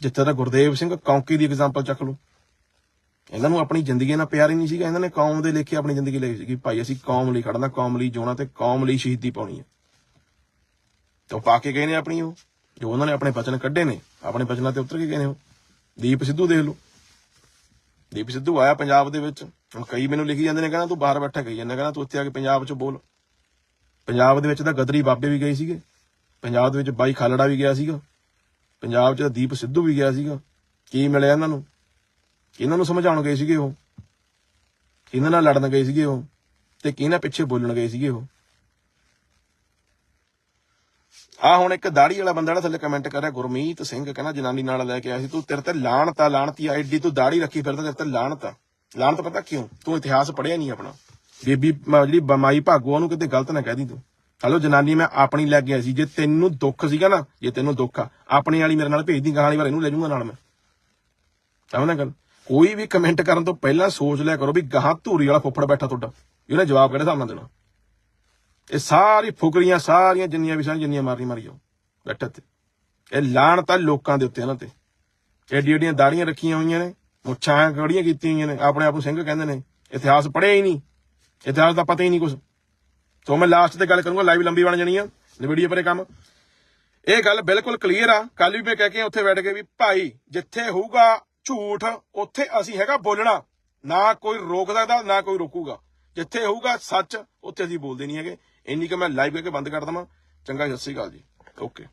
ਜਿੱਥੇ ਦਾ ਗੁਰਦੇਵ ਸਿੰਘ ਕੌਂਕੀ ਦੀ ਐਗਜ਼ਾਮਪਲ ਚੱਕ ਲਓ। ਇਹਨਾਂ ਨੂੰ ਆਪਣੀ ਜ਼ਿੰਦਗੀ ਨਾਲ ਪਿਆਰ ਹੀ ਨਹੀਂ ਸੀਗਾ। ਇਹਨਾਂ ਨੇ ਕੌਮ ਦੇ ਲੇਖੇ ਆਪਣੀ ਜ਼ਿੰਦਗੀ ਲਈ ਸੀਗੀ। ਭਾਈ, ਅਸੀਂ ਕੌਮ ਲਈ ਖੜਨਾ, ਕੌਮ ਲਈ ਜਿਉਣਾ ਤੇ ਕੌਮ ਲਈ ਸ਼ਹੀਦੀ ਪਾਉਣੀ ਹੈ ਤੇ ਉਹ ਪਾ ਕੇ ਗਏ ਨੇ ਆਪਣੀ ਉਹ। ਜੋ ਉਹਨਾਂ ਨੇ ਆਪਣੇ ਬਚਨ ਕੱਢੇ ਨੇ, ਆਪਣੇ ਬਚਨਾਂ ਤੇ ਉਤਰ ਕੇ ਗਏ ਨੇ ਉਹ। ਦੀਪ ਸਿੱਧੂ ਦੇਖ ਲਓ। ਦੀਪ ਸਿੱਧੂ ਆਇਆ ਪੰਜਾਬ ਦੇ ਵਿੱਚ। ਹੁਣ ਕਈ ਮੈਨੂੰ ਲਿਖੀ ਜਾਂਦੇ ਨੇ, ਕਹਿੰਦਾ ਤੂੰ ਬਾਹਰ ਬੈਠਾ ਗਈ ਜਾਂਦਾ, ਕਹਿੰਦਾ ਤੂੰ ਇੱਥੇ ਆ ਕੇ ਪੰਜਾਬ 'ਚ ਬੋਲ। ਪੰਜਾਬ ਦੇ ਵਿੱਚ ਤਾਂ ਗਦਰੀ ਬਾਬੇ ਵੀ ਗਏ ਸੀਗੇ। ਪੰਜਾਬ ਦੇ ਵਿੱਚ ਬਾਈ ਖਾਲੜਾ ਵੀ ਗਿਆ ਸੀਗਾ। ਪੰਜਾਬ 'ਚ ਤਾਂ ਦੀਪ ਸਿੱਧੂ ਵੀ ਗਿਆ ਸੀਗਾ। ਕੀ ਮਿਲਿਆ ਇਹਨਾਂ ਨੂੰ? ਕਿਹਨਾਂ ਨੂੰ ਸਮਝਾਉਣ ਗਏ ਸੀਗੇ ਉਹ? ਕਿਹਨਾਂ ਨਾਲ ਲੜਨ ਗਏ ਸੀਗੇ ਉਹ? ਤੇ ਕਿਹਨਾਂ ਪਿੱਛੇ ਬੋਲਣ ਗਏ ਸੀਗੇ ਉਹ? ਆ ਹੁਣ ਇੱਕ ਦਾੜੀ ਵਾਲਾ ਬੰਦਾ ਜਿਹੜਾ ਥੱਲੇ ਕਮੈਂਟ ਕਰ ਰਿਹਾ, ਗੁਰਮੀਤ ਸਿੰਘ ਕਹਿੰਦਾ, ਜਨਾਨੀ ਨਾਲ ਲੈ ਕੇ ਆਇਆ ਸੀ, ਤੂੰ ਤੇਰੇ ਤੇ ਲਾਹਣਤ ਆ ਲਾਹਣਤੀ ਐਡੀ ਤੂੰ ਦਾੜੀ ਰੱਖੀ ਫਿਰਦਾ, ਤੇਰੇ ਤੇ ਲਾਹਣਤ ਆ। ਲਾਹਣਤ ਪਤਾ ਕਿਉਂ? ਤੂੰ ਇਤਿਹਾਸ ਪੜਿਆ ਨਹੀਂ ਆਪਣਾ। ਬੀਬੀ ਜਿਹੜੀ ਬਮਾਈ ਭਾਗੋ ਉਹਨੂੰ ਕਿਤੇ ਗਲਤ ਨਾ ਕਹਿ ਦੀ ਤੂੰ। ਹਲੋ ਜਨਾਨੀ, ਮੈਂ ਆਪਣੀ ਲੈ ਗਿਆ ਸੀ, ਜੇ ਤੈਨੂੰ ਦੁੱਖ ਸੀਗਾ ਨਾ, ਜੇ ਤੈਨੂੰ ਦੁੱਖ ਆ, ਆਪਣੀ ਵਾਲੀ ਮੇਰੇ ਨਾਲ ਭੇਜ ਦੀ ਗਾਲੀ ਵਾਲੇ ਇਹਨੂੰ ਲੈ ਜਾਊਂਗਾ ਨਾਲ ਮੈਂ। ਸਮਝਦਾ ਗੱਲ? ਕੋਈ ਵੀ ਕਮੈਂਟ ਕਰਨ ਤੋਂ ਪਹਿਲਾਂ ਸੋਚ ਲਿਆ ਕਰੋ ਵੀ ਗਾਹਾਂ ਧੂਰੀ ਵਾਲਾ ਫੁੱਫੜ ਬੈਠਾ ਤੁਹਾਡਾ ਇਹਨੇ ਜਵਾਬ ਕਿਹੜੇ ਹਿਸਾਬ ਨਾਲ ਦੇਣਾ। ਇਹ ਸਾਰੀ ਫੁਕਰੀਆਂ, ਸਾਰੀਆਂ ਜਿੰਨੀਆਂ ਵੀ ਸਾਰੀਆਂ ਜਿੰਨੀਆਂ ਮਾਰੀ ਮਾਰੀ ਜਾਓ। ਬੈਠੇ ਤੇ ਇਹ ਲਾਣ ਤਾਂ ਲੋਕਾਂ ਦੇ ਉੱਤੇ, ਇਹਨਾਂ ਤੇ। ਐਡੀ ਐਡੀਆਂ ਦਾੜੀਆਂ ਰੱਖੀਆਂ ਹੋਈਆਂ ਨੇ, ਮੁੱਛਾਂ ਕੜੀਆਂ ਕੀਤੀਆਂ ਹੋਈਆਂ ਨੇ, ਆਪਣੇ ਆਪ ਨੂੰ ਸਿੰਘ ਕਹਿੰਦੇ ਨੇ, ਇਤਿਹਾਸ ਪੜਿਆ ਹੀ ਨਹੀਂ। ਇਤਿਹਾਸ ਦਾ ਪਤਾ ਹੀ ਨਹੀਂ ਕੁਝ ਸੋ ਮੈਂ ਲਾਸਟ ਤੇ ਗੱਲ ਕਰੂੰਗਾ ਲਾਈਵ ਲੰਬੀ ਬਣ ਜਾਣੀ ਆ ਵੀਡੀਓ ਪਰੇ ਕੰਮ। ਇਹ ਗੱਲ ਬਿਲਕੁਲ ਕਲੀਅਰ ਆ ਕੱਲ ਵੀ ਮੈਂ ਕਹਿ ਕੇ ਉੱਥੇ ਬੈਠ ਕੇ ਵੀ, ਭਾਈ, ਜਿੱਥੇ ਹੋਊਗਾ ਝੂਠ, ਉੱਥੇ ਅਸੀਂ ਹੈਗਾ ਬੋਲਣਾ। ਨਾ ਕੋਈ ਰੋਕ ਸਕਦਾ, ਨਾ ਕੋਈ ਰੋਕੂਗਾ। ਜਿੱਥੇ ਹੋਊਗਾ ਸੱਚ, ਉੱਥੇ ਅਸੀਂ ਬੋਲਦੇ ਨਹੀਂ ਹੈਗੇ। ਇੰਨੀ ਕਿ ਮੈਂ ਲਾਈਵ ਕਰਕੇ ਬੰਦ ਕਰ ਦਵਾਂ। ਚੰਗਾ ਸਤਿ ਸ਼੍ਰੀ ਅਕਾਲ ਜੀ। ਓਕੇ